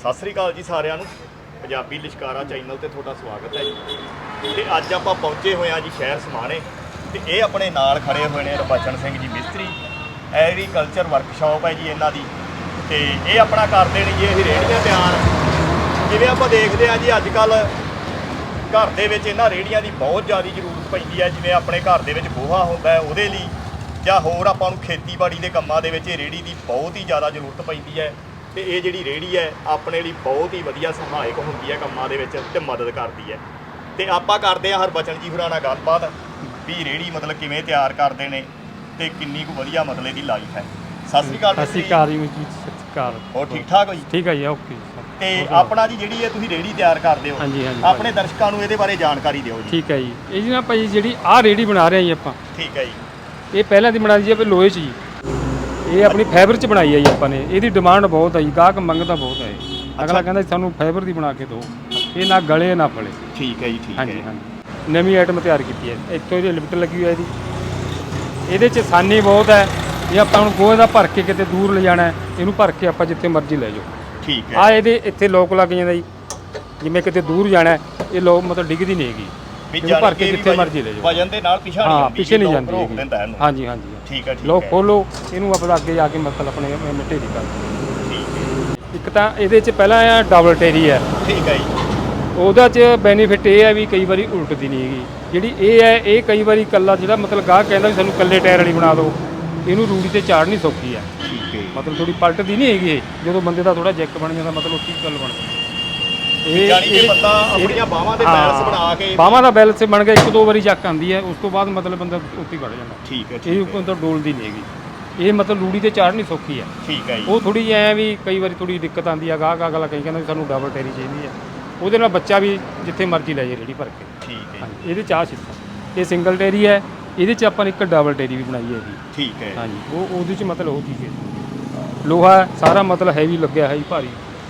ਸਤਿ ਸ੍ਰੀ ਅਕਾਲ ਜੀ ਸਾਰਿਆਂ ਨੂੰ। ਪੰਜਾਬੀ ਲਿਸ਼ਕਾਰਾ ਚੈਨਲ ਤੇ ਤੁਹਾਡਾ ਸਵਾਗਤ ਹੈ ਜੀ। ਤੇ ਅੱਜ ਆਪਾਂ ਪਹੁੰਚੇ ਹੋਏ ਆ ਜੀ ਸ਼ਹਿਰ ਸਮਾਣੇ। ਤੇ ਇਹ ਆਪਣੇ ਨਾਲ ਖੜੇ ਹੋਏ ਨੇ ਰਬਚਨ ਸਿੰਘ ਜੀ ਮਿਸਤਰੀ। ਐਗਰੀਕਲਚਰ ਵਰਕਸ਼ਾਪ ਹੈ ਜੀ ਇਹਨਾਂ ਦੀ। ਤੇ ਇਹ ਆਪਣਾ ਕਰਦੇ ਨੇ ਜੀ, ਇਹ ਰੇਹੜੀਆਂ ਤਿਆਰ। ਜਿਵੇਂ ਆਪਾਂ ਦੇਖਦੇ ਆ ਜੀ ਅੱਜ ਕੱਲ ਘਰ ਦੇ ਵਿੱਚ ਇਹਨਾਂ ਰੇਹੜੀਆਂ ਦੀ ਬਹੁਤ ਜ਼ਿਆਦਾ ਜ਼ਰੂਰਤ ਪੈਂਦੀ ਹੈ। ਜਿਵੇਂ ਆਪਣੇ ਘਰ ਦੇ ਵਿੱਚ ਗੋਹਾ ਹੁੰਦਾ ਹੈ, ਉਹਦੇ ਲਈ ਜਾਂ ਹੋਰ ਆਪਾਂ ਨੂੰ ਖੇਤੀਬਾੜੀ ਦੇ ਕੰਮਾਂ ਦੇ ਵਿੱਚ ਇਹ ਰੇਹੜੀ ਦੀ ਬਹੁਤ ਹੀ ਜ਼ਿਆਦਾ ਜ਼ਰੂਰਤ ਪੈਂਦੀ ਹੈ। ਤੇ ਇਹ ਜਿਹੜੀ ਰੇਹੜੀ ਹੈ ਆਪਣੇ ਲਈ ਬਹੁਤ ਹੀ ਵਧੀਆ ਸਹਾਇਕ ਹੁੰਦੀ ਹੈ ਕੰਮਾਂ ਦੇ ਵਿੱਚ ਤੇ ਮਦਦ ਕਰਦੀ ਹੈ। ਤੇ ਆਪਾਂ ਕਰਦੇ ਆ ਹਰਬਚਨ ਜੀ ਹੋਰਾਂ ਨਾਲ ਗੱਲਬਾਤ ਵੀ ਰੇਹੜੀ ਮਤਲਬ ਕਿਵੇਂ ਤਿਆਰ ਕਰਦੇ ਨੇ ਤੇ ਕਿੰਨੀ ਕੁ ਵਧੀਆ ਮਤਲਬ ਇਹਦੀ ਲਾਈਫ ਹੈ। ਸਤਿ ਸ੍ਰੀ ਅਕਾਲ ਸਤਿ ਸ਼੍ਰੀ। ਅਕਾਲ ਜੀ ਸਤਿ ਸ਼੍ਰੀ ਅਕਾਲ। ਹੋਰ ਠੀਕ ਠਾਕ ਹੋ ਜੀ? ਠੀਕ ਹੈ ਜੀ ਓਕੇ ਤੇ ਆਪਣਾ ਜੀ ਜਿਹੜੀ ਹੈ ਤੁਸੀਂ ਰੇਹੜੀ ਤਿਆਰ ਕਰਦੇ ਹੋ ਹਾਂਜੀ, ਹਾਂਜੀ, ਆਪਣੇ ਦਰਸ਼ਕਾਂ ਨੂੰ ਇਹਦੇ ਬਾਰੇ ਜਾਣਕਾਰੀ ਦਿਓ ਜੀ। ਠੀਕ ਹੈ ਜੀ। ਇਹ ਜੀ ਨਾ ਭਾਈ ਜਿਹੜੀ ਆਹ ਰੇੜੀ ਬਣਾ ਰਹੇ ਆ ਜੀ ਆਪਾਂ। ਠੀਕ ਹੈ ਜੀ। ਇਹ ਪਹਿਲਾਂ ਦੀ ਬਣਾ ਦੀ ਜੀ ਆਪਾਂ ਲੋਹੇ 'ਚ ਜੀ। ਇਹ ਆਪਣੀ ਫਾਈਬਰ 'ਚ ਬਣਾਈ ਹੈ ਜੀ ਆਪਾਂ ਨੇ। ਇਹਦੀ ਡਿਮਾਂਡ ਬਹੁਤ ਹੈ ਜੀ ਗਾਹਕ ਮੰਗਦਾ ਬਹੁਤ ਹੈ। ਅਗਲਾ ਕਹਿੰਦਾ ਜੀ ਸਾਨੂੰ ਫਾਈਬਰ ਦੀ ਬਣਾ ਕੇ ਦਿਓ। ਇਹ ਨਾ ਗਲੇ ਨਾ ਫਲੇ। ਠੀਕ ਹੈ ਜੀ ਠੀਕ ਹਾਂਜੀ ਹੈ। ਹਾਂਜੀ ਨਵੀਂ ਆਈਟਮ ਤਿਆਰ ਕੀਤੀ ਹੈ। ਇੱਥੋਂ ਇਹਦੀ ਲਿਮਟ ਲੱਗੀ ਹੋਈ ਹੈ ਇਹਦੀ ਇਹਦੇ 'ਚ ਆਸਾਨੀ ਬਹੁਤ ਹੈ। ਇਹ ਆਪਾਂ ਨੂੰ ਗੋਹੇ ਦਾ ਭਰ ਕੇ ਕਿਤੇ ਦੂਰ ਲਿਜਾਣਾ ਹੈ। ਇਹਨੂੰ ਭਰ ਕੇ ਆਪਾਂ ਜਿੱਥੇ ਮਰਜ਼ੀ ਲੈ ਜਾਓ। ਠੀਕ ਆ ਹੈ ਇਹਦੇ ਇੱਥੇ ਲੋਕ ਲੱਗ ਜਾਂਦਾ ਜੀ। ਜਿਵੇਂ ਕਿਤੇ ਦੂਰ ਜਾਣਾ ਹੈ, ਇਹ ਲੋਕ ਮਤਲਬ ਡਿੱਗਦੀ ਨਹੀਂ ਹੈਗੀ। ਇਹਨੂੰ ਭਰ ਕੇ ਕਿ ਜਿੱਥੇ ਵਜਨ- ਮਰਜ਼ੀ ਲੈ ਜਾਓ। ਵਜਨ ਦੇ ਨਾਲ ਪਿਛਾ ਨਹੀਂ ਹਾਂ ਜਾਂਦੀ ਪਿੱਛੇ ਨਹੀਂ ਲੋਕ ਜਾਂਦੀ ਰੋਕ ਹੈਗੀ। ਦਿੰਦਾ ਇਹਨੂੰ। ਹਾਂਜੀ ਹਾਂਜੀ। ਠੀਕ ਹੈ ਠੀਕ ਲੋਕ ਹੈ। ਖੋਲੋ ਇਹਨੂੰ ਆਪਣਾ ਅੱਗੇ ਜਾ ਕੇ ਮਤਲਬ ਆਪਣੇ ਮਿੱਟੇ ਦੀ ਕਰ ਠੀਕ ਹੈ। ਇੱਕ ਤਾਂ ਇਹਦੇ 'ਚ ਪਹਿਲਾਂ ਆ ਡਬਲ ਟੇਰੀ ਹੈ। ਠੀਕ ਹੈ ਜੀ। ਉਹਦਾ 'ਚ ਬੈਨੀਫਿਟ ਇਹ ਹੈ ਵੀ ਕਈ ਵਾਰੀ ਉਲਟਦੀ ਨਹੀਂ ਹੈਗੀ। ਜਿਹੜੀ ਇਹ ਹੈ ਇਹ ਕਈ ਵਾਰੀ ਕੱਲਾ ਜਿਹੜਾ ਮਤਲਬ ਗਾਹਕ ਕਹਿੰਦਾ ਵੀ ਸਾਨੂੰ ਕੱਲੇ ਟਾਇਰ ਵਾਲੀ ਬਣਾ ਦਿਓ। ਇਹਨੂੰ ਰੂੜੀ ਤੇ ਚਾੜਨੀ ਸੌਖੀ ਹੈ। ਠੀਕ ਹੈ ਮਤਲਬ ਥੋੜੀ ਪਲਟਦੀ ਨਹੀਂ ਹੈਗੀ ਇਹ। ਜਦੋਂ ਬੰਦੇ ਦਾ ਥੋੜਾ ਜੈਕ ਬਣ ਜਾਂਦਾ ਮਤਲਬ ਉੱਚੀ ਗੱਲ ਬਣ ਜਾਂਦੀ ਜਾਣੀ ਕਿ ਬੰਦਾ ਆਪਣੀਆਂ ਬਾਹਾਂ ਦੇ ਬੈਲੈਂਸ ਬਣਾ ਕੇ ਬਾਹਾਂ ਦਾ ਬੈਲੈਂਸ ਬਣ ਗਿਆ ਇੱਕ ਦੋ ਵਾਰੀ ਚੱਕ ਆਉਂਦੀ ਹੈ ਉਸ ਤੋਂ ਬਾਅਦ ਮਤਲਬ ਬੰਦਾ ਉੱਤੇ ਵੜ ਜਾਂਦਾ। ਠੀਕ ਹੈ ਇਹ ਠੀਕ ਹੈ। ਉੱਪਰ ਤਾਂ ਡੋਲਦੀ ਨਹੀਂ ਹੈਗੀ। ਇਹ ਮਤਲਬ ਲੂੜੀ ਤੇ ਚਾੜਨੀ ਸੌਖੀ ਹੈ। ਠੀਕ ਹੈ ਜੀ। ਉਹ ਥੋੜੀ ਐ ਵੀ ਕਈ ਵਾਰੀ ਥੋੜੀ ਦਿੱਕਤ ਆਉਂਦੀ ਆ ਗਾਹਕ ਅਗਲਾ ਕਈ ਕਹਿੰਦਾ ਸਾਨੂੰ ਡਬਲ ਟੈਰੀ ਚਾਹੀਦੀ ਹੈ। ਉਹਦੇ ਨਾਲ ਬੱਚਾ ਵੀ ਜਿੱਥੇ ਮਰਜ਼ੀ ਲੈ ਜੇ ਰੇੜੀ ਭਰ ਕੇ। ਠੀਕ ਹੈ ਜੀ, ਇਹਦੇ ਚਾਹ ਸਿੱਧਾ ਇਹ ਸਿੰਗਲ ਟੈਰੀ ਹੈ ਇਹਦੇ ਚ ਆਪਾਂ ਇੱਕ ਡਬਲ ਟੈਰੀ ਵੀ ਬਣਾਈ ਹੈ ਜੀ। ਠੀਕ ਹੈ। ਹਾਂਜੀ ਉਹ ਉਹਦੇ ਚ ਮਤਲਬ ਉਹ ਚੀਜ਼ ਹੈ। ਲੋਹਾ ਸਾਰਾ ਮਤਲਬ ਹੈਵੀ ਲੱਗਿਆ ਹੈ ਜੀ ਭਾਰੀ।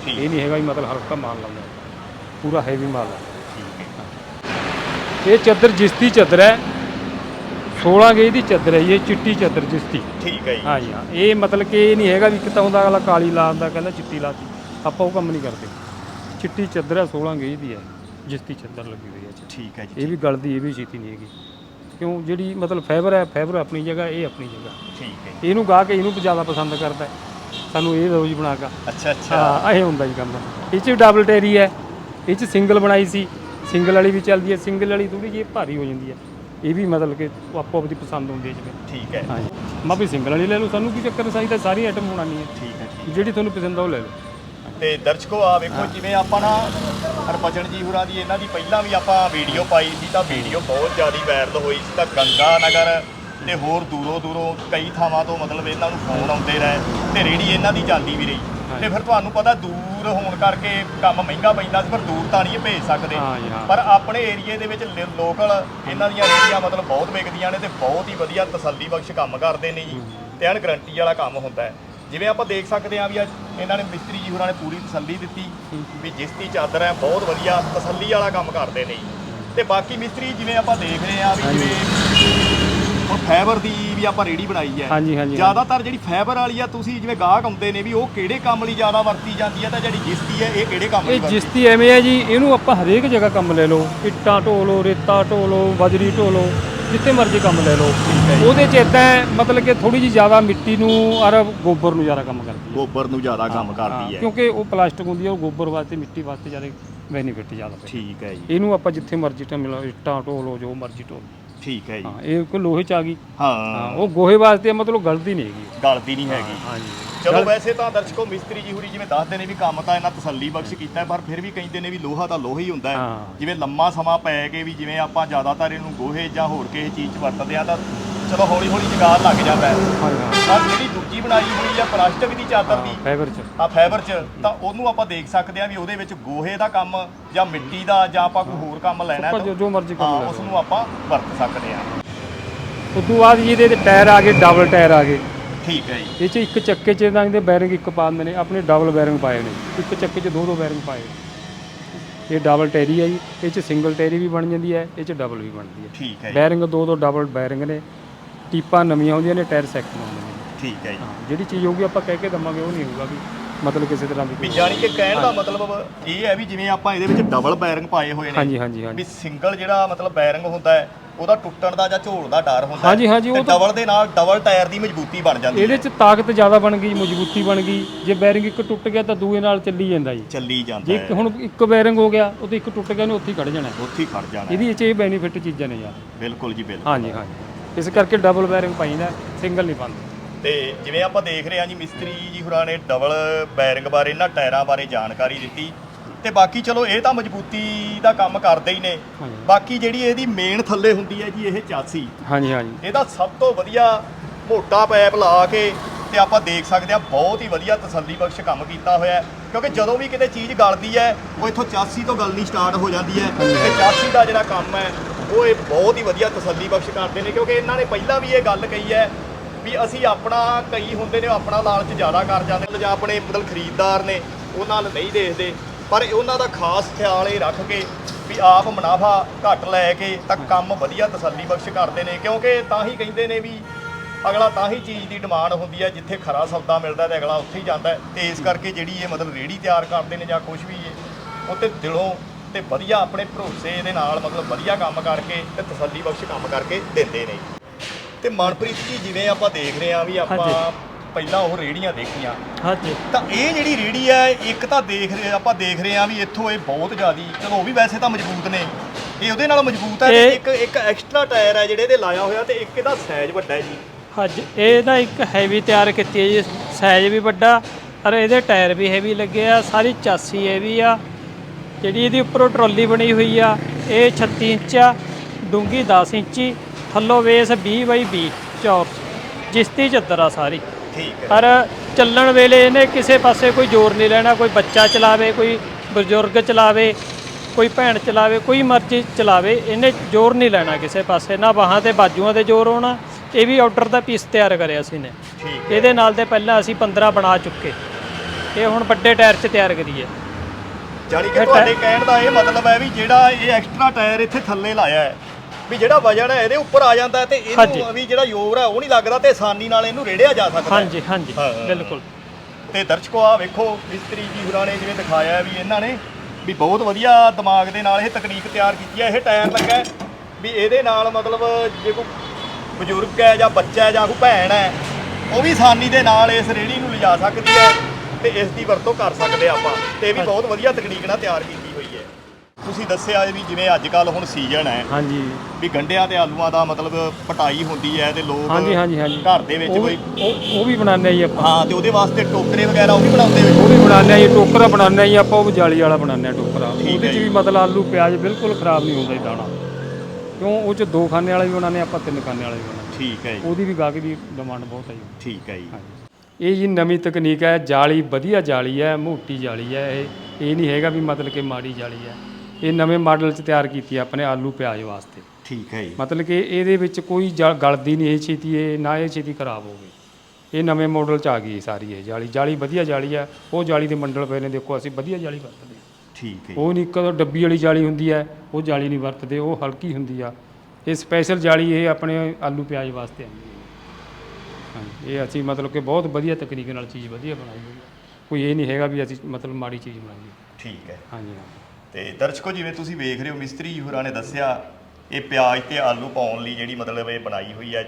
ਇਹ ਨਹੀਂ ਹੈਗਾ ਵੀ ਮਤਲਬ ਹਲਕਾ ਮਾਲ ਲਾਉਂਦਾ। ਪੂਰਾ ਹੈਵੀ ਮਾਲ ਹੈ ਹੈ ਇਹ ਚਾਦਰ ਜਿਸਤੀ ਚਾਦਰ ਹੈ। 16 ਗੇਜ ਦੀ ਚਾਦਰ ਹੈ ਇਹ ਚਿੱਟੀ ਚਾਦਰ ਜਿਸਤੀ। ਠੀਕ ਹੈ ਜੀ। ਹਾਂਜੀ ਹਾਂ ਇਹ ਮਤਲਬ ਕਿ ਇਹ ਨਹੀਂ ਹੈਗਾ ਵੀ ਕਿਤਾ ਹੁੰਦਾ ਅਗਲਾ ਕਾਲੀ ਲਾਉਂਦਾ ਕਹਿੰਦਾ ਚਿੱਟੀ ਲਾਤੀ ਆਪਾਂ ਉਹ ਕੰਮ ਨਹੀਂ ਕਰਦੇ। ਚਿੱਟੀ ਚਾਦਰ ਹੈ 16 ਗੇਜ ਦੀ ਹੈ। ਜਿਸਤੀ ਚਾਦਰ ਲੱਗੀ ਹੋਈ ਹੈ। ਠੀਕ ਹੈ ਜੀ ਇਹ ਵੀ ਗਲਦੀ ਇਹ ਵੀ ਛੇਤੀ ਨਹੀਂ ਹੈਗੀ। ਕਿਉਂ? ਜਿਹੜੀ ਮਤਲਬ ਫਾਈਬਰ ਹੈ ਫਾਈਬਰ ਆਪਣੀ ਜਗ੍ਹਾ ਇਹ ਆਪਣੀ ਜਗ੍ਹਾ। ਠੀਕ ਹੈ ਇਹਨੂੰ ਗਾ ਕੇ ਇਹਨੂੰ ਜ਼ਿਆਦਾ ਪਸੰਦ ਕਰਦਾ ਹੈ। ਸਾਨੂੰ ਇਹ ਦਿਓ ਜੀ ਬਣਾ ਕੇ। ਅੱਛਾ ਅੱਛਾ। ਹਾਂ ਇਹ ਹੁੰਦਾ ਜੀ ਕੰਮ। ਇਹ 'ਚ ਡਬਲ ਟੈਰੀ ਹੈ। ਇਹ 'ਚ ਸਿੰਗਲ ਬਣਾਈ ਸੀ। ਸਿੰਗਲ ਵਾਲੀ ਵੀ ਚੱਲਦੀ ਹੈ ਸਿੰਗਲ ਵਾਲੀ ਥੋੜੀ ਜਿਹੀ ਭਾਰੀ ਹੋ ਜਾਂਦੀ ਹੈ। ਇਹ ਵੀ ਮਤਲਬ ਕਿ ਆਪੋ ਆਪਦੀ ਪਸੰਦ ਹੁੰਦੀ ਹੈ ਜਿਵੇਂ। ਠੀਕ ਹੈ। ਹਾਂਜੀ। ਮੈਂ ਵੀ ਸਿੰਗਲ ਵਾਲੀ ਲੈ ਲਓ ਸਾਨੂੰ ਕੀ ਚੱਕਰ ਚਾਹੀਦਾ ਸਾਰੀ ਆਈਟਮ ਬਣਾਉਣੀ ਹੈ। ਠੀਕ ਹੈ ਜਿਹੜੀ ਤੁਹਾਨੂੰ ਪਸੰਦ ਆ ਉਹ ਲੈ ਲਓ। ਤੇ ਦਰਸ਼ਕੋ ਆ ਵੇਖੋ ਜਿਵੇਂ ਆਪਾਂ ਨਾ ਹਰਭਜਨ ਜੀ ਹੁਰਾਂ ਦੀ ਇਹਨਾਂ ਦੀ ਪਹਿਲਾਂ ਵੀ ਆਪਾਂ ਵੀਡੀਓ ਪਾਈ ਸੀ ਤਾਂ ਵੀਡੀਓ ਬਹੁਤ ਜ਼ਿਆਦਾ ਵਾਇਰਲ ਹੋਈ ਸੀ ਤਾਂ ਗੰਗਾ ਨਗਰ ਤੇ ਹੋਰ ਦੂਰੋਂ ਦੂਰੋਂ ਕਈ ਥਾਵਾਂ ਤੋਂ ਮਤਲਬ ਇਹਨਾਂ ਨੂੰ ਫੋਨ ਆਉਂਦੇ ਰਹੇ ਤੇ ਰੇੜੀ ਇਹਨਾਂ ਦੀ ਚੱਲਦੀ ਵੀ ਰਹੀ। ਤੇ ਫਿਰ ਤੁਹਾਨੂੰ ਪਤਾ ਦੂਰ ਹੋਣ ਕਰਕੇ ਕੰਮ ਮਹਿੰਗਾ ਪੈਂਦਾ ਸੀ ਪਰ ਦੂਰ ਤਾਂ ਨਹੀਂ ਭੇਜ ਸਕਦੇ। ਹਾਂ ਜੀ, ਹਾਂ। ਪਰ ਆਪਣੇ ਏਰੀਏ ਦੇ ਵਿੱਚ ਲੋਕਲ ਇਹਨਾਂ ਦੀਆਂ ਰੇੜੀਆਂ ਮਤਲਬ ਬਹੁਤ ਵਿਕਦੀਆਂ ਨੇ ਤੇ ਬਹੁਤ ਹੀ ਵਧੀਆ ਤਸੱਲੀ ਬਖਸ਼ ਕੰਮ ਕਰਦੇ ਨੇ ਜੀ ਤੇ ਐਨ ਗਰੰਟੀ ਵਾਲਾ ਕੰਮ ਹੁੰਦਾ ਹੈ। ਜਿਵੇਂ ਆਪਾਂ ਦੇਖ ਸਕਦੇ ਹਾਂ ਵੀ ਅੱਜ ਇਹਨਾਂ ਨੇ ਮਿਸਤਰੀ ਜੀ ਹੋਰਾਂ ਨੇ ਪੂਰੀ ਤਸੱਲੀ ਦਿੱਤੀ ਵੀ ਜਿਸ ਦੀ ਚਾਦਰ ਹੈ ਬਹੁਤ ਵਧੀਆ ਤਸੱਲੀ ਵਾਲਾ ਕੰਮ ਕਰਦੇ ਨੇ ਜੀ। ਤੇ ਬਾਕੀ ਮਿਸਤਰੀ ਜਿਵੇਂ ਆਪਾਂ ਦੇਖ ਰਹੇ ਹਾਂ ਵੀ ਜਿਵੇਂ ਹੁਣ ਫਾਈਬਰ ਦੀ ਵੀ ਆਪਾਂ ਰੇੜੀ ਬਣਾਈ ਹੈ। ਹਾਂਜੀ, ਹਾਂਜੀ, ਜ਼ਿਆਦਾਤਰ ਜਿਹੜੀ ਫਾਈਬਰ ਵਾਲੀ ਆ ਤੁਸੀਂ ਜਿਵੇਂ ਗਾਹਕ ਆਉਂਦੇ ਨੇ ਵੀ ਉਹ ਕਿਹੜੇ ਕੰਮ ਲਈ ਜ਼ਿਆਦਾ ਵਰਤੀ ਜਾਂਦੀ ਹੈ ਤਾਂ ਜਿਹੜੀ ਜਿਸਤੀ ਹੈ ਇਹ ਕਿਹੜੇ ਕੰਮ ਲਈ ਇਹ ਵਰਤੀ ਜਿਸਤੀ ਐਵੇਂ ਹੈ ਜੀ ਇਹਨੂੰ ਆਪਾਂ ਹਰੇਕ ਜਗ੍ਹਾ ਕੰਮ ਲੈ ਲਓ। ਇੱਟਾਂ ਢੋ ਲਓ ਰੇਤਾ ਢੋ ਲਓ ਬਜਰੀ ਢੋ ਲਓ ਜਿੱਥੇ ਮਰਜ਼ੀ ਕੰਮ ਲੈ ਲਓ। ਉਹਦੇ 'ਚ ਇਦਾਂ ਮਤਲਬ ਕਿ ਥੋੜੀ ਜਿਹੀ ਜ਼ਿਆਦਾ ਮਿੱਟੀ ਨੂੰ ਔਰ ਗੋਬਰ ਨੂੰ ਜ਼ਿਆਦਾ ਕੰਮ ਕਰਦੀ ਹੈ। ਗੋਬਰ ਨੂੰ ਜ਼ਿਆਦਾ ਕੰਮ ਕਰਦੀ ਹੈ। ਕਿਉਂਕਿ ਉਹ ਪਲਾਸਟਿਕ ਹੁੰਦੀ ਹੈ ਉਹ ਗੋਬਰ ਵਾਸਤੇ ਮਿੱਟੀ ਵਾਸਤੇ ਜ਼ਿਆਦਾ ਬੈਨੀਫਿਟ ਜ਼ਿਆਦਾ ਪੈਂਦਾ ਠੀਕ ਹੈ ਜੀ। ਇਹਨੂੰ ਆਪਾਂ ਜਿੱਥੇ ਮਰਜ਼ੀ ਟਾਈਮ ਲਓ ਇੱਟਾਂ ਢੋ ਲਓ ਜੋ ਮਰਜ਼ੀ ਢੋ ਲਓ ਠੀਕ ਹੈ ਜੀ। ਹਾਂ ਇਹ ਕੋਈ ਲੋਹੇ ਚ ਆ ਗਈ। ਹਾਂ। ਹਾਂ ਉਹ ਗੋਹੇ ਵਾਸਤੇ ਮਤਲਬ ਗਲਤੀ ਨਹੀਂ ਹੈਗੀ। ਗਲਤੀ ਨਹੀਂ ਹੈਗੀ। ਹਾਂਜੀ। ਚਲੋ ਵੈਸੇ ਤਾਂ ਦਰਸ਼ਕੋ ਮਿਸਤਰੀ ਜੀ ਹੁਰੀ ਜਿਵੇਂ ਦੱਸਦੇ ਨੇ ਵੀ ਕੰਮ ਤਾਂ ਇਹਨਾਂ ਤਸੱਲੀ ਬਖਸ਼ ਕੀਤਾ ਹੈ, ਪਰ ਫਿਰ ਵੀ ਕਹਿੰਦੇ ਨੇ ਵੀ ਲੋਹਾ ਤਾਂ ਲੋਹਾ ਹੀ ਹੁੰਦਾ ਹੈ। ਹਾਂ। ਜਿਵੇਂ ਲੰਮਾ ਸਮਾਂ ਪੈ ਕੇ ਵੀ ਜਿਵੇਂ ਆਪਾਂ ਜ਼ਿਆਦਾਤਰ ਇਹਨੂੰ ਗੋਹੇ ਜਾਂ ਹੋਰ ਕਿਸੇ ਚੀਜ਼ 'ਚ ਵਰਤਦੇ ਆ ਤਾਂ ਚਲੋ ਹੌਲੀ ਹੌਲੀ ਜਗਾਰ ਲੱਗ ਜਾਂਦਾ ਹੈ। ਹਾਂ। ਪਰ ਜਿਹੜੀ ਬਣਾਈ ਹੋਈ ਆ ਪਲਾਸਟਿਕ ਦੀ ਚਾਦਰ ਦੀ। ਫਾਈਬਰ ਚ। ਆ ਫਾਈਬਰ 'ਚ। ਤਾਂ ਉਹਨੂੰ ਆਪਾਂ ਦੇਖ ਸਕਦੇ ਆ ਵੀ ਉਹਦੇ ਵਿੱਚ ਗੋਹੇ ਦਾ ਕੰਮ ਜਾਂ ਮਿੱਟੀ ਦਾ ਜਾਂ ਆਪਾਂ ਕੋਈ ਹੋਰ ਕੰਮ ਲੈਣਾ ਹੈ ਜੋ ਤਾਂ ਜੋ ਮਰਜ਼ੀ ਹਾਂ ਕੰਮ ਲੈ ਉਸ ਨੂੰ ਆਪਾਂ ਵਰਤ ਸਕਦੇ ਆ। ਉਸ ਤੋਂ ਬਾਅਦ ਇਹਦੇ ਤੇ ਟਾਇਰ ਆ ਗਏ ਡਬਲ ਟਾਇਰ ਆ ਗਏ। ਠੀਕ ਹੈ ਜੀ। ਇਹ ਚ ਇੱਕ ਚੱਕੇ ਚ ਤਾਂ ਇਹਦੇ ਬੈਰਿੰਗ ਇੱਕ ਪਾ ਦਿੰਦੇ ਨੇ ਆਪਣੇ ਡਬਲ ਬੈਰਿੰਗ ਪਾਏ ਨੇ। ਇੱਕ ਚੱਕੇ ਚ ਦੋ ਦੋ ਬੈਰਿੰਗ ਪਾਏ। ਇਹ ਡਬਲ ਟੈਰੀ ਹੈ ਜੀ ਇਹ ਚ ਸਿੰਗਲ ਟੈਰੀ ਵੀ ਬਣ ਜਾਂਦੀ ਹੈ ਇਹ ਚ ਡਬਲ ਵੀ ਬਣਦੀ ਹੈ। ਠੀਕ ਹੈ ਬੈਰਿੰਗ ਦੋ ਦੋ ਡਬਲ ਬੈਰਿੰਗ ਨੇ। ਟੀਪਾਂ ਨਵੀਆਂ ਆਉਂਦੀਆਂ ਨੇ ਟਾਇਰ ਸੈਕਸ਼ਨ ਆਉਂਦੇ ਨੇ। ਠੀਕ ਹੈ ਜੀ। ਹਾਂ ਜਿਹੜੀ ਚੀਜ਼ ਹੋਊਗੀ ਆਪਾਂ ਕਹਿ ਕੇ ਦਵਾਂਗੇ ਉਹ ਨਹੀਂ ਹੋਊਗਾ ਵੀ ਮਤਲਬ ਕਿਸੇ ਤਰ੍ਹਾਂ ਦੀ ਵੀ ਕੋਈ- ਕਿ ਕਹਿਣ ਦਾ ਮਤਲਬ ਇਹ ਹੈ ਵੀ ਜਿਵੇਂ ਆਪਾਂ ਇਹਦੇ ਵਿੱਚ ਡਬਲ ਬੈਰਿੰਗ ਪਾਏ ਹੋਏ ਨੇ ਹਾਂਜੀ ਹਾਂਜੀ ਵੀ ਹਾਂਜੀ ਸਿੰਗਲ ਜਿਹੜਾ ਮਤਲਬ ਬੈਰਿੰਗ ਹੁੰਦਾ ਹੈ ਉਹਦਾ ਟੁੱਟਣ ਦਾ ਜਾਂ ਝੋਲ ਦਾ ਡਰ ਹੁੰਦਾ ਹਾਂਜੀ, ਹਾਂਜੀ, ਉਹ ਤਾਂ- ਡਬਲ ਦੇ ਨਾਲ ਡਬਲ ਟਾਇਰ ਦੀ ਮਜ਼ਬੂਤੀ ਬਣ ਜਾਂਦੀ ਇਹਦੇ ਹੈ। ਚ ਤਾਕਤ ਜ਼ਿਆਦਾ ਬਣ ਗਈ ਮਜ਼ਬੂਤੀ ਬਣ ਗਈ ਜੇ ਬੈਰਿੰਗ ਇੱਕ ਟੁੱਟ ਗਿਆ ਤਾਂ ਦੂਏ ਨਾਲ ਚੱਲੀ ਜਾਂਦਾ ਜੀ। ਚੱਲੀ ਜਾਂਦਾ ਜੇ ਹੈ। ਇੱਕ ਹੁਣ ਇੱਕ ਬੈਰਿੰਗ ਹੋ ਗਿਆ ਉਹ ਤੇ ਇੱਕ ਟੁੱਟ ਗਿਆ ਉਹਨੇ ਉੱਥੇ ਹੀ ਖੜ ਜਾਣਾ। ਉੱਥੇ ਹੀ ਖੜ ਜਾਣਾ ਹੈ। ਇਹਦੀ ਚ ਇਹ ਬੈਨੀਫਿਟ ਚੀਜ਼ਾਂ ਨੇ ਯਾਰ। ਬਿਲਕੁਲ ਜੀ ਬਿਲਕੁਲ। ਹਾਂਜੀ ਹਾਂਜੀ। ਇਸ ਕਰਕੇ ਡਬਲ ਬੈਰਿੰਗ ਪਾਈਦਾ ਸਿੰਗਲ ਨਹੀਂ ਪਾਉਂਦੇ। ਤੇ ਜਿਵੇਂ ਆਪਾਂ ਦੇਖ ਰਹੇ ਹਾਂ ਜੀ ਮਿਸਤਰੀ ਜੀ ਹੁਰਾਂ ਨੇ ਡਬਲ ਬੈਰਿੰਗ ਬਾਰੇ ਇਹਨਾਂ ਟਾਇਰਾਂ ਬਾਰੇ ਜਾਣਕਾਰੀ ਦਿੱਤੀ। ਤੇ ਬਾਕੀ ਚਲੋ ਇਹ ਤਾਂ ਮਜ਼ਬੂਤੀ ਦਾ ਕੰਮ ਕਰਦੇ ਹੀ ਨੇ। ਬਾਕੀ ਜਿਹੜੀ ਇਹਦੀ ਮੇਨ ਥੱਲੇ ਹੁੰਦੀ ਹੈ ਜੀ ਇਹ ਚਾਸੀ। ਹਾਂਜੀ ਹਾਂਜੀ। ਇਹਦਾ ਸਭ ਤੋਂ ਵਧੀਆ ਮੋਟਾ ਪੈਪ ਲਾ ਕੇ ਤੇ ਆਪਾਂ ਦੇਖ ਸਕਦੇ ਹਾਂ ਬਹੁਤ ਹੀ ਵਧੀਆ ਤਸੱਲੀ ਬਖਸ਼ ਕੰਮ ਕੀਤਾ ਹੋਇਆ ਕਿਉਂਕਿ ਜਦੋਂ ਵੀ ਕਿਤੇ ਚੀਜ਼ ਗਲਦੀ ਹੈ ਉਹ ਇੱਥੋਂ ਚਾਸੀ ਤੋਂ ਗਲਣੀ ਸਟਾਰਟ ਹੋ ਜਾਂਦੀ ਹੈ। ਤੇ ਚਾਸੀ ਦਾ ਜਿਹੜਾ ਕੰਮ ਹੈ ਉਹ ਇਹ ਬਹੁਤ ਹੀ ਵਧੀਆ ਤਸੱਲੀ ਬਖਸ਼ ਕਰਦੇ ਨੇ। ਕਿਉਂਕਿ ਇਹਨਾਂ ਨੇ ਪਹਿਲਾਂ ਵੀ ਇਹ ਗੱਲ ਕਹੀ ਹੈ ਵੀ ਅਸੀਂ ਆਪਣਾ ਕਈ ਹੁੰਦੇ ਨੇ ਉਹ ਆਪਣਾ ਲਾਲਚ ਜ਼ਿਆਦਾ ਕਰ ਜਾਂਦੇ ਨੇ ਜਾਂ ਆਪਣੇ ਮਤਲਬ ਖਰੀਦਦਾਰ ਨੇ ਉਹਨਾਂ ਨਾਲ ਨਹੀਂ ਦੇਖਦੇ। ਪਰ ਉਹਨਾਂ ਦਾ ਖਾਸ ਖਿਆਲ ਇਹ ਰੱਖ ਕੇ ਵੀ ਆਪ ਮੁਨਾਫਾ ਘੱਟ ਲੈ ਕੇ ਤਾਂ ਕੰਮ ਵਧੀਆ ਤਸੱਲੀ ਬਖਸ਼ ਕਰਦੇ ਨੇ। ਕਿਉਂਕਿ ਤਾਂ ਹੀ ਕਹਿੰਦੇ ਨੇ ਵੀ ਅਗਲਾ ਤਾਂ ਹੀ ਚੀਜ਼ ਦੀ ਡਿਮਾਂਡ ਹੁੰਦੀ ਹੈ ਜਿੱਥੇ ਖਰਾ ਸੌਦਾ ਮਿਲਦਾ ਤੇ ਅਗਲਾ ਉੱਥੇ ਹੀ ਜਾਂਦਾ ਹੈ। ਤੇ ਇਸ ਕਰਕੇ ਜਿਹੜੀ ਇਹ ਮਤਲਬ ਰੇੜੀ ਤਿਆਰ ਕਰਦੇ ਨੇ ਜਾਂ ਕੁਝ ਵੀ ਇਹ, ਉਹ ਤੇ ਦਿਲੋਂ ਤੇ ਵਧੀਆ ਆਪਣੇ ਭਰੋਸੇ ਦੇ ਨਾਲ ਮਤਲਬ ਵਧੀਆ ਕੰਮ ਕਰਕੇ ਤੇ ਤਸੱਲੀ ਬਖਸ਼ ਕੰਮ ਕਰਕੇ ਦਿੰਦੇ ਨੇ। ਤੇ ਮਨਪ੍ਰੀਤ ਜੀ ਜਿਵੇਂ ਆਪਾਂ ਦੇਖ ਰਹੇ ਹਾਂ ਵੀ ਆਪਾਂ। ਪਹਿਲਾਂ ਉਹ ਰੇੜੀਆਂ ਦੇਖੀਆਂ। ਹਾਂਜੀ। ਤਾਂ ਇਹ ਜਿਹੜੀ ਰੇੜੀ ਹੈ ਇੱਕ ਤਾਂ ਦੇਖ ਰਹੇ ਆਪਾਂ ਦੇਖ ਰਹੇ ਹਾਂ ਵੀ ਇੱਥੋਂ ਇਹ ਬਹੁਤ ਜ਼ਿਆਦੀ ਚਲੋ ਉਹ ਵੀ ਵੈਸੇ ਤਾਂ ਮਜ਼ਬੂਤ ਨੇ। ਇਹ ਉਹਦੇ ਨਾਲ ਮਜ਼ਬੂਤ ਹੈ ਤੇ ਇੱਕ ਇੱਕ ਐਕਸਟਰਾ ਟਾਇਰ ਹੈ ਜਿਹੜੇ ਇਹਦੇ ਲਾਇਆ ਹੋਇਆ ਤੇ ਇੱਕ ਇਹਦਾ ਸਾਈਜ਼ ਵੱਡਾ ਹੈ ਜੀ। ਹਾਂਜੀ। ਇਹ ਨਾ ਇੱਕ ਹੈਵੀ ਤਿਆਰ ਕੀਤੀ ਹੈ ਜੀ। ਸਾਈਜ਼ ਵੀ ਵੱਡਾ ਔਰ ਇਹਦੇ ਟਾਇਰ ਵੀ ਹੈਵੀ ਲੱਗੇ ਆ। ਸਾਰੀ ਚਾਸੀ ਹੈਵੀ ਆ। ਜਿਹੜੀ ਇਹਦੀ ਉੱਪਰੋਂ ਟਰਾਲੀ ਬਣੀ ਹੋਈ ਆ ਇਹ 36 ਇੰਚ ਆ ਡੂੰਗੀ 10 ਇੰਚੀ। ਥੱਲੋਂ ਵੇਸ 20 ਬਾਈ 20 ਚੌਰ ਜਿਸਤੀ ਚੱਦਰ ਆ ਸਾਰੀ। ਠੀਕ ਹੈ। ਪਰ ਚੱਲਣ ਵੇਲੇ ਇਹਨੇ ਕਿਸੇ ਪਾਸੇ ਕੋਈ ਜ਼ੋਰ ਨਹੀਂ ਲੈਣਾ ਕੋਈ ਬੱਚਾ ਚਲਾਵੇ ਕੋਈ ਬਜ਼ੁਰਗ ਚਲਾਵੇ ਕੋਈ ਭੈਣ ਚਲਾਵੇ ਕੋਈ ਮਰਜ਼ੀ ਚਲਾਵੇ ਇਹਨੇ ਜ਼ੋਰ ਨਹੀਂ ਲੈਣਾ ਕਿਸੇ ਪਾਸੇ। ਨਾ ਬਾਹਾਂ ਤੇ ਬਾਜੂਆਂ ਤੇ ਜ਼ੋਰ ਹੋਣਾ ਇਹ ਵੀ ਆਰਡਰ ਦਾ ਪੀਸ ਤਿਆਰ ਕਰਿਆ ਸੀ ਨੇ ਠੀਕ ਇਹਦੇ ਨਾਲ ਦੇ ਪਹਿਲਾਂ ਅਸੀਂ 15 ਬਣਾ ਚੁੱਕੇ। ਇਹ ਹੁਣ ਵੱਡੇ ਟਾਇਰ 'ਚ ਤਿਆਰ ਕਰੀਏ। ਜਾਣੀ ਕਿ ਤੁਹਾਡੇ ਕਹਿਣ ਦਾ ਇਹ ਮਤਲਬ ਹੈ ਵੀ ਜਿਹੜਾ ਇਹ ਐਕਸਟਰਾ ਟਾਇਰ ਇੱਥੇ ਥੱਲੇ ਲਾਇਆ ਹੈ ਵੀ ਜਿਹੜਾ ਵਜਨ ਹੈ ਇਹਦੇ ਉੱਪਰ ਆ ਜਾਂਦਾ ਤੇ। ਇਹਨੂੰ ਵੀ ਜਿਹੜਾ ਜ਼ੋਰ ਹੈ ਉਹ ਨਹੀਂ ਲੱਗਦਾ ਤੇ ਆਸਾਨੀ ਨਾਲ ਇਹਨੂੰ ਰੇੜਿਆ ਜਾ ਸਕਦਾ। ਹਾਂਜੀ ਹਾਂਜੀ। ਬਿਲਕੁਲ ਤੇ ਦਰਸ਼ਕੋ ਆ ਵੇਖੋ ਮਿਸਤਰੀ ਜੀ ਹੁਰਾਂ ਨੇ ਜਿਵੇਂ ਦਿਖਾਇਆ ਵੀ ਇਹਨਾਂ ਨੇ ਵੀ ਬਹੁਤ ਵਧੀਆ ਦਿਮਾਗ ਦੇ ਨਾਲ ਇਹ ਤਕਨੀਕ ਤਿਆਰ ਕੀਤੀ ਹੈ ਇਹ ਟਾਇਰ ਲੱਗਾ ਵੀ ਇਹਦੇ ਨਾਲ ਮਤਲਬ ਜੇ ਕੋਈ ਬਜ਼ੁਰਗ ਹੈ ਜਾਂ ਬੱਚਾ ਹੈ ਜਾਂ ਕੋਈ ਭੈਣ ਹੈ ਉਹ ਵੀ ਆਸਾਨੀ ਦੇ ਨਾਲ ਇਸ ਰੇੜੀ ਨੂੰ ਲਿਜਾ ਸਕਦੀ ਹੈ ਤੇ ਇਸ ਦੀ ਵਰਤੋਂ ਕਰ ਸਕਦੇ ਆਪਾਂ ਤੇ ਇਹ ਵੀ ਬਹੁਤ ਵਧੀਆ ਤਕਨੀਕ ਨਾਲ ਤਿਆਰ ਕੀਤੀ ਹੋਈ ਹੈ ਤੁਸੀਂ ਦੱਸਿਆ ਵੀ ਜਿਵੇਂ ਅੱਜ ਕੱਲ ਹੁਣ ਸੀਜ਼ਨ ਹੈ ਹਾਂਜੀ। ਵੀ ਗੰਢਿਆਂ ਤੇ ਆਲੂਆਂ ਦਾ ਮਤਲਬ ਪਟਾਈ ਹੁੰਦੀ ਹੈ ਤੇ ਲੋਕ ਹਾਂਜੀ ਹਾਂਜੀ ਹਾਂਜੀ। ਘਰ ਦੇ ਵਿੱਚ ਉਹ ਕੋਈ ਵੀ- ਉਹ ਉਹ ਵੀ ਬਣਾਉਂਦੇ ਆ ਜੀ ਆਪਾਂ। ਹਾਂ ਤੇ ਉਹਦੇ ਵਾਸਤੇ ਟੋਕਰੇ ਵਗੈਰਾ ਉਹ ਵੀ ਬਣਾਉਂਦੇ ਹੋ ਉਹ ਵੀ ਬਣਾਉਂਦੇ ਆ ਜੀ ਟੋਕਰਾ ਬਣਾਉਂਦੇ ਆ ਜੀ ਆਪਾਂ ਉਹ ਵੀ ਜਾਲੀ ਵਾਲਾ ਬਣਾਉਂਦੇ ਆ ਟੋਕਰਾ। ਠੀਕ ਉਹਦੇ 'ਚ ਜੀ। ਵੀ ਮਤਲਬ ਆਲੂ ਪਿਆਜ਼ ਬਿਲਕੁਲ ਖਰਾਬ ਨਹੀਂ ਹੁੰਦਾ ਜੀ ਦਾਣਾ। ਕਿਉਂ? ਉਹ 'ਚ ਦੋ ਖਾਨੇ ਵਾਲਾ ਵੀ ਬਣਾਉਂਦੇ ਆ ਆਪਾਂ ਤਿੰਨ ਖਾਨੇ ਵਾਲਾ ਵੀ ਬਣਾਉਂਦੇ ਠੀਕ ਹੈ ਜੀ। ਆ। ਉਹਦੀ ਵੀ ਗਾਹਕ ਦੀ ਡਿਮਾਂਡ ਬਹੁਤ ਹੈ ਜੀ। ਠੀਕ ਹੈ ਜੀ। ਇਹ ਜੀ ਨਵੀਂ ਤਕਨੀਕ ਹੈ ਜਾਲੀ ਵਧੀਆ ਜਾਲੀ ਹੈ ਮੋਟੀ ਜਾਲੀ ਹੈ ਇਹ ਇਹ ਨਹੀਂ ਹੈਗਾ ਵੀ ਮਤਲਬ ਕਿ ਮਾੜੀ ਜਾਲੀ ਹੈ। ਇਹ ਨਵੇਂ ਮਾਡਲ 'ਚ ਤਿਆਰ ਕੀਤੀ ਹੈ ਆਪਣੇ ਆਲੂ ਪਿਆਜ਼ ਵਾਸਤੇ। ਠੀਕ ਹੈ ਜੀ। ਮਤਲਬ ਕਿ ਇਹਦੇ ਵਿੱਚ ਕੋਈ ਜਲ- ਗਲਦੀ ਨਹੀਂ ਇਹ ਛੇਤੀ ਇਹ ਨਾ ਇਹ ਛੇਤੀ ਖਰਾਬ ਹੋਵੇ ਇਹ ਨਵੇਂ ਮਾਡਲ 'ਚ ਆ ਗਈ ਸਾਰੀ ਇਹ ਜਾਲੀ। ਜਾਲੀ ਵਧੀਆ ਜਾਲੀ ਹੈ ਉਹ ਜਾਲੀ ਦੇ ਮੰਡਲ ਪਏ ਨੇ ਦੇਖੋ ਅਸੀਂ ਵਧੀਆ ਜਾਲੀ ਵਰਤਦੇ ਹਾਂ ਠੀਕ ਹੈ ਜੀ। ਉਹ ਨਹੀਂ ਕਦੋਂ ਡੱਬੀ ਵਾਲੀ ਜਾਲੀ ਹੁੰਦੀ ਹੈ ਉਹ ਜਾਲੀ ਨਹੀਂ ਵਰਤਦੇ ਉਹ ਹਲਕੀ ਹੁੰਦੀ ਆ। ਇਹ ਸਪੈਸ਼ਲ ਜਾਲੀ ਇਹ ਆਪਣੇ ਆਲੂ ਪਿਆਜ਼ ਵਾਸਤੇ ਆਉਂਦੀ ਹੈ ਹਾਂਜੀ ਇਹ ਅਸੀਂ ਮਤਲਬ ਕਿ ਬਹੁਤ ਵਧੀਆ ਤਕਨੀਕ ਨਾਲ ਚੀਜ਼ ਵਧੀਆ ਬਣਾਈ ਹੋਈ ਹੈ ਕੋਈ ਇਹ ਨਹੀਂ ਹੈਗਾ ਵੀ ਅਸੀਂ ਮਤਲਬ ਮਾੜੀ ਚੀਜ਼ ਬਣਾਈ ਹੈ ਠੀਕ ਹੈ। ਹਾਂਜੀ ਹਾਂ ਤੇ ਦਰਸ਼ਕੋ ਜਿਵੇਂ ਤੁਸੀਂ ਵੇਖ ਰਹੇ ਹੋ ਮਿਸਤਰੀ ਜੀ ਹੋਰਾਂ ਨੇ ਦੱਸਿਆ ਇਹ ਪਿਆਜ਼ ਤੇ ਆਲੂ ਪਾਉਣ ਲਈ ਜਿਹੜੀ ਮਤਲਬ ਇਹ ਬਣਾਈ ਹੋਈ ਹੈ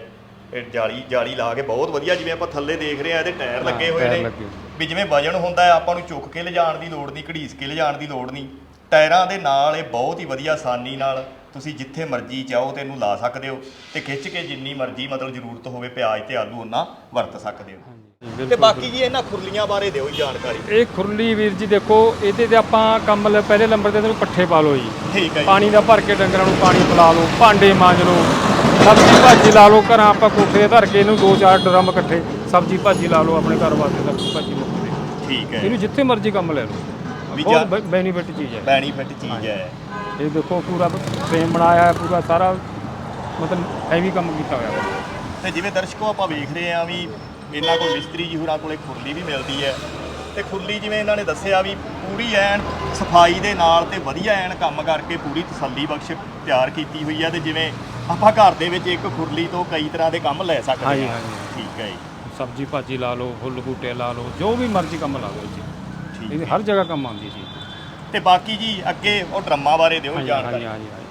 ਇਹ ਜਾਲੀ ਜਾਲੀ ਲਾ ਕੇ ਬਹੁਤ ਵਧੀਆ ਜਿਵੇਂ ਆਪਾਂ ਥੱਲੇ ਦੇਖ ਰਹੇ ਆ ਇਹਦੇ ਟਾਇਰ ਲੱਗੇ ਹੋਏ ਨੇ। ਵੀ ਜਿਵੇਂ ਵਜਨ ਹੁੰਦਾ ਹੈ ਆਪਾਂ ਨੂੰ ਚੁੱਕ ਕੇ ਲਿਜਾਣ ਦੀ ਲੋੜ ਨਹੀਂ ਘੜੀਸ ਕੇ ਲਿਜਾਣ ਦੀ ਲੋੜ ਨਹੀਂ। ਟਾਇਰਾਂ ਦੇ ਨਾਲ ਇਹ ਬਹੁਤ ਹੀ ਵਧੀਆ ਆਸਾਨੀ ਨਾਲ ਤੁਸੀਂ ਜਿੱਥੇ ਮਰਜ਼ੀ ਚਾਹੋ ਤੇ ਇਹਨੂੰ ਲਾ ਸਕਦੇ ਹੋ ਤੇ ਖਿੱਚ ਕੇ ਜਿੰਨੀ ਮਰਜ਼ੀ ਮਤਲਬ ਜ਼ਰੂਰਤ ਹੋਵੇ ਪਿਆਜ਼ ਤੇ ਆਲੂ ਉਹਨਾਂ ਵਰਤ ਸਕਦੇ ਹੋ। ਤੇ ਬਾਕੀ ਜੀ ਇਹਨਾਂ ਖੁਰਲੀਆਂ ਬਾਰੇ ਦਿਓ ਜਾਣਕਾਰੀ। ਇਹ ਖੁਰਲੀ ਵੀਰ ਜੀ ਦੇਖੋ ਇਹਦੇ ਤੇ ਆਪਾਂ ਕੰਮ ਲ- ਪਹਿਲੇ ਨੰਬਰ ਤੇ ਇਹਨੂੰ ਪੱਠੇ ਪਾ ਲਓ ਜੀ। ਠੀਕ ਹੈ ਜੀ। ਪਾਣੀ ਦਾ ਭਰ ਕੇ ਡੰਗਰਾਂ ਨੂੰ ਪਾਣੀ ਪਿਲਾ ਲਓ ਭਾਂਡੇ ਮਾਂਜ ਲਓ ਸਬਜ਼ੀ ਭਾਜੀ ਲਾ ਲਓ ਘਰਾਂ ਆਪਾਂ ਕੋਠੇ ਤੇ ਧਰ ਕੇ ਇਹਨੂੰ ਦੋ ਚਾਰ ਡਰਮ ਇਕੱਠੇ ਸਬਜ਼ੀ ਭਾਜੀ ਲਾ ਲਓ ਆਪਣੇ ਘਰ ਵਾਸਤੇ ਸਬਜ਼ੀ ਭਾਜੀ ਮੁੱਕਦੇ ਠੀਕ ਹੈ। ਇਹਨੂੰ ਜਿੱਥੇ ਮਰਜ਼ੀ ਕੰਮ ਲੈ ਲਓ। ਵੀ ਬਹੁਤ ਜਾਂ- ਬੈਨੀਫਿਟ ਚੀਜ਼ ਹੈ। ਬੈਨੀਫਿਟ ਚੀਜ਼ ਹੈ। ਇਹ ਦੇਖੋ ਪੂਰਾ ਫਰੇਮ ਬਣਾਇਆ ਹੈ ਪੂਰਾ ਸਾਰਾ ਮਤਲਬ ਹੈਵੀ ਕੰਮ ਕੀਤਾ ਹੋਇਆ ਹੈ ਤੇ ਜਿਵੇਂ ਦਰਸ਼ਕੋ ਆਪਾਂ ਵੇਖ ਰਹੇ ਆ ਵੀ ਇਹਨਾਂ ਕੋਲ ਮਿਸਤਰੀ ਜੀ ਹੋਰਾਂ ਕੋਲੇ ਖੁਰਲੀ ਵੀ ਮਿਲਦੀ ਹੈ। ਤੇ ਖੁਰਲੀ ਜਿਵੇਂ ਇਹਨਾਂ ਨੇ ਦੱਸਿਆ ਵੀ ਪੂਰੀ ਐਨ ਸਫ਼ਾਈ ਦੇ ਨਾਲ ਤੇ ਵਧੀਆ ਐਨ ਕੰਮ ਕਰਕੇ ਪੂਰੀ ਤਸੱਲੀ ਬਖਸ਼ ਤਿਆਰ ਕੀਤੀ ਹੋਈ ਹੈ ਤੇ ਜਿਵੇਂ ਆਪਾਂ ਘਰ ਦੇ ਵਿੱਚ ਇੱਕ ਖੁਰਲੀ ਤੋਂ ਕਈ ਤਰ੍ਹਾਂ ਦੇ ਕੰਮ ਲੈ ਸਕਦੇ ਹਾਂ। ਠੀਕ ਹੈ ਜੀ। ਸਬਜ਼ੀ ਭਾਜੀ ਲਾ ਲਓ ਫੁੱਲ ਬੂਟੇ ਲਾ ਲਓ ਜੋ ਵੀ ਮਰਜ਼ੀ ਕੰਮ ਲਾ ਲਓ ਜੀ। ਠੀਕ ਇਹ ਹਰ ਜਗ੍ਹਾ ਕੰਮ ਆਉਂਦੀ ਜੀ ਤੇ ਬਾਕੀ ਜੀ ਅੱਗੇ ਉਹ ਡਰਮਾਂ ਬਾਰੇ ਦਿਓ ਜਾਣਕਾਰੀ। ਹਾਂਜੀ ਹਾਂਜੀ।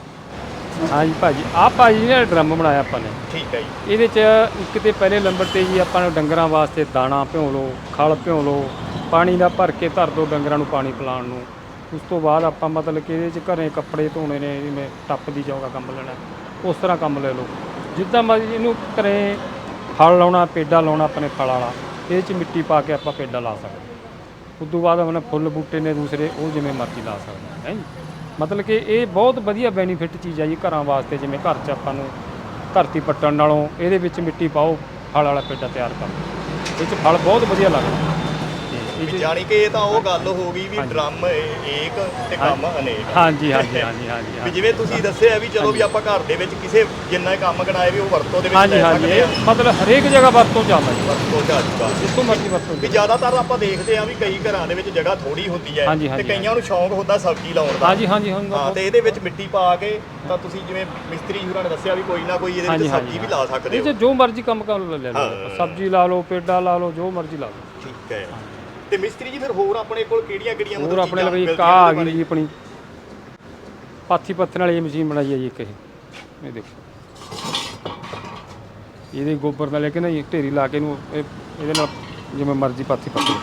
ਹਾਂਜੀ ਭਾਜੀ ਆਹ ਭਾਜੀ ਨੇ ਡਰਮ ਬਣਾਇਆ ਆਪਾਂ ਨੇ। ਠੀਕ ਹੈ ਜੀ। ਇਹਦੇ ਚ ਇੱਕ ਤੇ ਪਹਿਲੇ ਨੰਬਰ ਤੇ ਜੀ ਆਪਾਂ ਨੂੰ ਡੰਗਰਾਂ ਵਾਸਤੇ ਦਾਣਾ ਭਿਉਂ ਲਓ ਖਲ ਭਿਉਂ ਲਓ ਪਾਣੀ ਦਾ ਭਰ ਕੇ ਧਰ ਦਿਓ ਡੰਗਰਾਂ ਨੂੰ ਪਾਣੀ ਪਿਲਾਉਣ ਨੂੰ। ਉਸ ਤੋਂ ਬਾਅਦ ਆਪਾਂ ਮਤਲਬ ਕਿ ਇਹਦੇ ਚ ਘਰੇ ਕੱਪੜੇ ਧੋਣੇ ਨੇ ਜਿਵੇਂ ਟੱਪ ਦੀ ਜੋਗਾ ਕੰਮ ਲੈਣਾ ਉਸ ਤਰ੍ਹਾਂ ਕੰਮ ਲੈ ਲਓ। ਜਿੱਦਾਂ ਮਰਜ਼ੀ ਇਹਨੂੰ ਘਰੇ ਫਲ ਲਾਉਣਾ ਪੇਡਾ ਲਾਉਣਾ ਆਪਣੇ ਫਲ ਵਾਲਾ ਇਹਦੇ ਚ ਮਿੱਟੀ ਪਾ ਕੇ ਆਪਾਂ ਪੇਡਾ ਲਾ ਸਕਦੇ ਉਸ ਤੋਂ ਬਾਅਦ ਆਪਣੇ ਫੁੱਲ ਬੂਟੇ ਨੇ ਦੂਸਰੇ ਉਹ ਜਿਵੇਂ ਮਰਜ਼ੀ ਲਾ ਸਕਦੇ ਹਾਂ ਜੀ। ਮਤਲਬ ਕਿ ਇਹ ਬਹੁਤ ਵਧੀਆ ਬੈਨੀਫਿਟ ਚੀਜ਼ ਹੈ ਜੀ ਘਰਾਂ ਵਾਸਤੇ, ਜਿਵੇਂ ਘਰ 'ਚ ਆਪਾਂ ਨੂੰ ਧਰਤੀ ਪੱਟਣ ਨਾਲੋਂ ਇਹਦੇ ਵਿੱਚ ਮਿੱਟੀ ਪਾਓ, ਫਲ ਵਾਲਾ ਪੇਡਾ ਤਿਆਰ ਕਰੋ। ਇਹ 'ਚ ਫਲ ਬਹੁਤ ਵਧੀਆ ਲੱਗਦਾ ਤੇ ਜਾਣੀ ਕਿ ਇਹ ਤਾਂ ਉਹ ਗੱਲ ਹੋ ਗਈ ਵੀ ਡਰਮ ਏਕ ਤੇ ਕੰਮ ਅਨੇਕ। ਹਾਂਜੀ ਹਾਂਜੀ ਹਾਂਜੀ ਹਾਂਜੀ ਵੀ ਜਿਵੇਂ ਤੁਸੀਂ ਦੱਸਿਆ ਵੀ ਚਲੋ ਵੀ ਆਪਾਂ ਘਰ ਦੇ ਵਿੱਚ ਕਿਸੇ ਜਿੰਨਾ ਕੰਮ ਗਣਾਏ ਵੀ ਉਹ ਵਰਤੋਂ ਦੇ ਵਿੱਚ ਹਾਂਜੀ ਹਾਂਜੀ ਇਹ ਮਤਲਬ ਹਰੇਕ ਜਗ੍ਹਾ ਵਰਤੋਂ ਚੱਲਦਾ ਜੀ। ਵਰਤੋਂ ਜਾ ਚੁੱਕਾ। ਜਿੱਥੋਂ ਮਰਜ਼ੀ ਵਰਤੋਂ ਚੱਲੇ। ਜ਼ਿਆਦਾਤਰ ਆਪਾਂ ਦੇਖਦੇ ਆ ਵੀ ਕਈ ਘਰਾਂ ਦੇ ਵਿੱਚ ਜਗ੍ਹਾ ਥੋੜੀ ਹੁੰਦੀ ਹੈ ਤੇ ਕਈਆਂ ਨੂੰ ਸ਼ੌਂਕ ਹੁੰਦਾ ਸਬਜ਼ੀ ਲਾਉਣ ਦਾ। ਹਾਂਜੀ ਹਾਂਜੀ ਹੁਣ ਹਾਂ ਤੇ ਇਹਦੇ ਵਿੱਚ ਮਿੱਟੀ ਪਾ ਕੇ ਤਾਂ ਤੁਸੀਂ ਜਿਵੇਂ ਮਿਸਤਰੀ ਹੋਰਾਂ ਨੇ ਦੱਸਿਆ ਵੀ ਕੋਈ ਨਾ ਕੋਈ ਇਹਦੇ ਵਿੱਚ ਸਬਜ਼ੀ ਵੀ ਲਾ ਸਕਦੇ ਹੋ। ਜੋ ਮਰਜ਼ੀ ਕੰਮ ਕਰ ਲੈ ਲਓ। ਸਬਜ਼ੀ ਲਾ ਲਓ ਪੇਡਾ ਲਾ ਲਓ ਜੋ ਮਰਜ਼ੀ ਲਾ ਲਓ। ਠੀਕ ਹੈ। ਤੇ ਮਿਸਤਰੀ ਜੀ ਫਿਰ ਹੋਰ ਆਪਣੇ ਕੋਲ ਕਿਹੜੀਆਂ ਕਿਹੜੀਆਂ ਹੋਰ ਆਪਣੇ ਲਈ ਇੱਕ ਆਹ ਆ ਗਈ ਜੀ ਆਪਣੀ। ਪਾਥੀ ਪੱਥਣ ਵਾਲੀ ਮਸ਼ੀਨ ਬਣਾਈ ਹੈ ਜੀ ਇੱਕ ਇਹ। ਇਹ ਦੇਖੋ। ਇਹਦੇ ਗੋਬਰ ਨਾਲ ਲੈ ਕੇ ਨਾ ਜੀ ਢੇਰੀ ਲਾ ਕੇ ਇਹਨੂੰ ਇਹ- ਇਹਦੇ ਨਾਲ ਜਿਵੇਂ ਮਰਜ਼ੀ ਪਾਥੀ ਪੱਥ ਲਓ।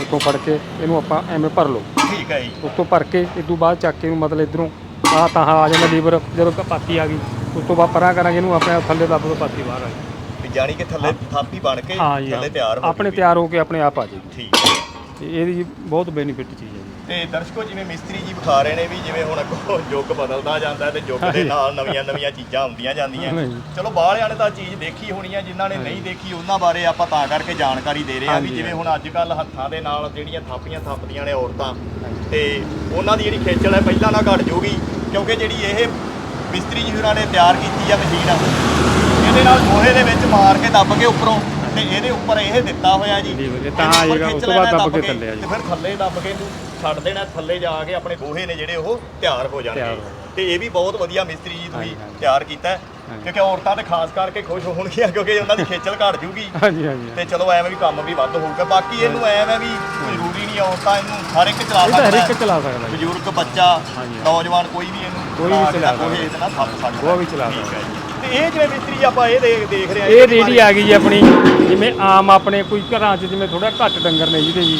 ਇੱਥੋਂ ਫੜ ਕੇ ਇਹਨੂੰ ਆਪਾਂ ਐਵੇਂ ਭਰ ਲਓ। ਠੀਕ ਹੈ ਜੀ। ਉਸ ਤੋਂ ਭਰ ਕੇ ਇਸ ਤੋਂ ਬਾਅਦ ਚੱਕ ਕੇ ਇਹਨੂੰ ਮਤਲਬ ਇਧਰੋਂ ਆਹ ਤਾਂ ਆ ਜਾਂਦਾ ਲੀਵਰ ਜਦੋਂ ਪਾਥੀ ਆ ਗਈ ਉਸ ਤੋਂ ਬਾਅਦ ਪਰਾਂ ਕਰਾਂਗੇ ਇਹਨੂੰ ਆਪਣੇ ਥੱਲੇ ਦੱਬ ਕੇ ਪਾਥੀ ਬਾਹਰ ਆ ਗਈ। ਜਾਣੀ ਕਿ ਥੱਲੇ ਥਾਪੀ ਬਣ ਕੇ ਹਾਂ ਜੀ ਥੱਲੇ। ਤਿਆਰ ਹੋ ਆਪਣੇ ਜੂਗੀ। ਤਿਆਰ ਹੋ ਕੇ ਆਪਣੇ ਆਪ ਆ ਜਾਏਗੀ ਠੀਕ ਹੈ। ਤੇ ਇਹਦੀ ਬਹੁਤ ਬੈਨੀਫਿਟ ਚੀਜ਼ ਹੈ ਜੀ। ਤੇ ਦਰਸ਼ਕੋ ਜਿਵੇਂ ਮਿਸਤਰੀ ਜੀ ਵਿਖਾ ਰਹੇ ਨੇ ਵੀ ਜਿਵੇਂ ਹੁਣ ਅੱਗੋਂ ਯੁੱਗ ਬਦਲਦਾ ਜਾਂਦਾ ਹੈ ਤੇ ਯੁੱਗ ਦੇ ਨਾਲ ਨਵੀਆਂ ਨਵੀਆਂ ਚੀਜ਼ਾਂ ਆਉਂਦੀਆਂ ਜਾਂਦੀਆਂ। ਚਲੋ ਬਾਹਲਿਆਂ ਨੇ ਤਾਂ ਚੀਜ਼ ਦੇਖੀ ਹੋਣੀ ਹੈ ਜਿਨ੍ਹਾਂ ਨੇ ਨਹੀਂ ਦੇਖੀ ਉਹਨਾਂ ਬਾਰੇ ਆਪਾਂ ਤਾਂ ਕਰਕੇ ਜਾਣਕਾਰੀ ਦੇ ਰਹੇ ਹਾਂ ਵੀ ਹਾਂਜੀ, ਜਿਵੇਂ ਹੁਣ ਅੱਜ ਕੱਲ ਹੱਥਾਂ ਦੇ ਨਾਲ ਜਿਹੜੀਆਂ ਥਾਪੀਆਂ ਥਾਪਦੀਆਂ ਨੇ ਔਰਤਾਂ ਤੇ ਉਹਨਾਂ ਦੀ ਜਿਹੜੀ ਖੇਚਲ ਹੈ ਪਹਿਲਾਂ ਨਾ ਘਟ ਜਾਊਗੀ ਕਿਉਂਕਿ ਜਿਹੜੀ ਇਹ ਮਿਸਤਰੀ ਜੀ ਹੋਰਾਂ ਨੇ ਤਿਆਰ ਕੀਤੀ ਆ ਮਸ਼ੀਨ ਇਹਦੇ ਨਾਲ ਗੋਹੇ ਦੇ ਵਿੱਚ ਮਾਰ ਕੇ ਦੱਬ ਕੇ ਉੱਪਰੋਂ ਤੇ ਇਹਦੇ ਉੱਪਰ ਇਹ ਦਿੱਤਾ ਹੋਇਆ ਜੀ ਇਹਦੇ ਤਾਂ ਉੱਪਰ ਆਏਗਾ, ਖਿੱਚ ਉਸ ਤੋਂ ਬਾਅਦ ਲੈਣਾ ਦੱਬ ਕੇ ਥੱਲੇ ਆ ਜੀ। ਤੇ ਫਿਰ ਥੱਲੇ ਦੱਬ ਕੇ ਇਹਨੂੰ ਛੱਡ ਦੇਣਾ ਥੱਲੇ ਜਾ ਕੇ ਆਪਣੇ ਗੋਹੇ ਨੇ ਜਿਹੜੇ ਉਹ ਤਿਆਰ ਹੋ ਤਿਆਰ ਜਾਣਗੇ ਹੋ ਤੇ ਇਹ ਵੀ ਬਹੁਤ ਵਧੀਆ ਮਿਸਤਰੀ ਜੀ ਤੁਸੀਂ ਹਾਂਜੀ, ਹਾਂਜੀ। ਤਿਆਰ ਕੀਤਾ ਹੈ। ਹਾਂਜੀ। ਕਿਉਂਕਿ ਔਰਤਾਂ ਤੇ ਖਾਸ ਕਰਕੇ ਖੁਸ਼ ਹੋਣਗੀਆਂ ਕਿਉਂਕਿ ਉਹਨਾਂ ਦੀ ਖੇਚਲ ਘਟ ਜੂਗੀ ਹਾਂਜੀ ਹਾਂਜੀ ਤੇ ਚਲੋ ਐਵੇਂ ਵੀ ਕੰਮ ਵੀ ਵੱਧ ਹੋਊਗਾ ਬਾਕੀ ਇਹਨੂੰ ਐਵੇਂ ਵੀ ਜ਼ਰੂਰੀ ਨਹੀਂ ਔਰਤਾਂ ਇਹਨੂੰ ਹਰ ਇੱਕ ਚਲਾ ਇਹ ਤਾਂ ਹਰ ਸਕਦਾ ਇੱਕ ਹੈ। ਚਲਾ ਸਕਦਾ ਜੀ ਬਜ਼ੁਰਗ ਬੱਚਾ ਹਾਂਜੀ। ਨੌਜਵਾਨ ਕੋਈ ਵੀ ਇਹਨੂੰ ਕੋਈ ਵੀ ਚਲਾ ਗੋਹੇ ਸਕਦਾ। ਨਾਲ ਉਹ ਵੀ ਚਲਾ ਠੀਕ ਸਕਦਾ। ਜੀ। ਇਹ ਜਿਵੇਂ ਮਿਸਤਰੀ ਆਪਾਂ ਇਹ ਦੇਖ ਦੇਖ ਰਹੇ ਹਾਂ ਇਹ ਰੇੜੀ ਆ ਗਈ ਜੀ ਆਪਣੀ। ਜਿਵੇਂ ਆਮ ਆਪਣੇ ਕੋਈ ਘਰਾਂ 'ਚ ਜਿਵੇਂ ਥੋੜਾ ਘੱਟ ਡੰਗਰ ਨੇ ਜਿਹਦੇ ਜੀ।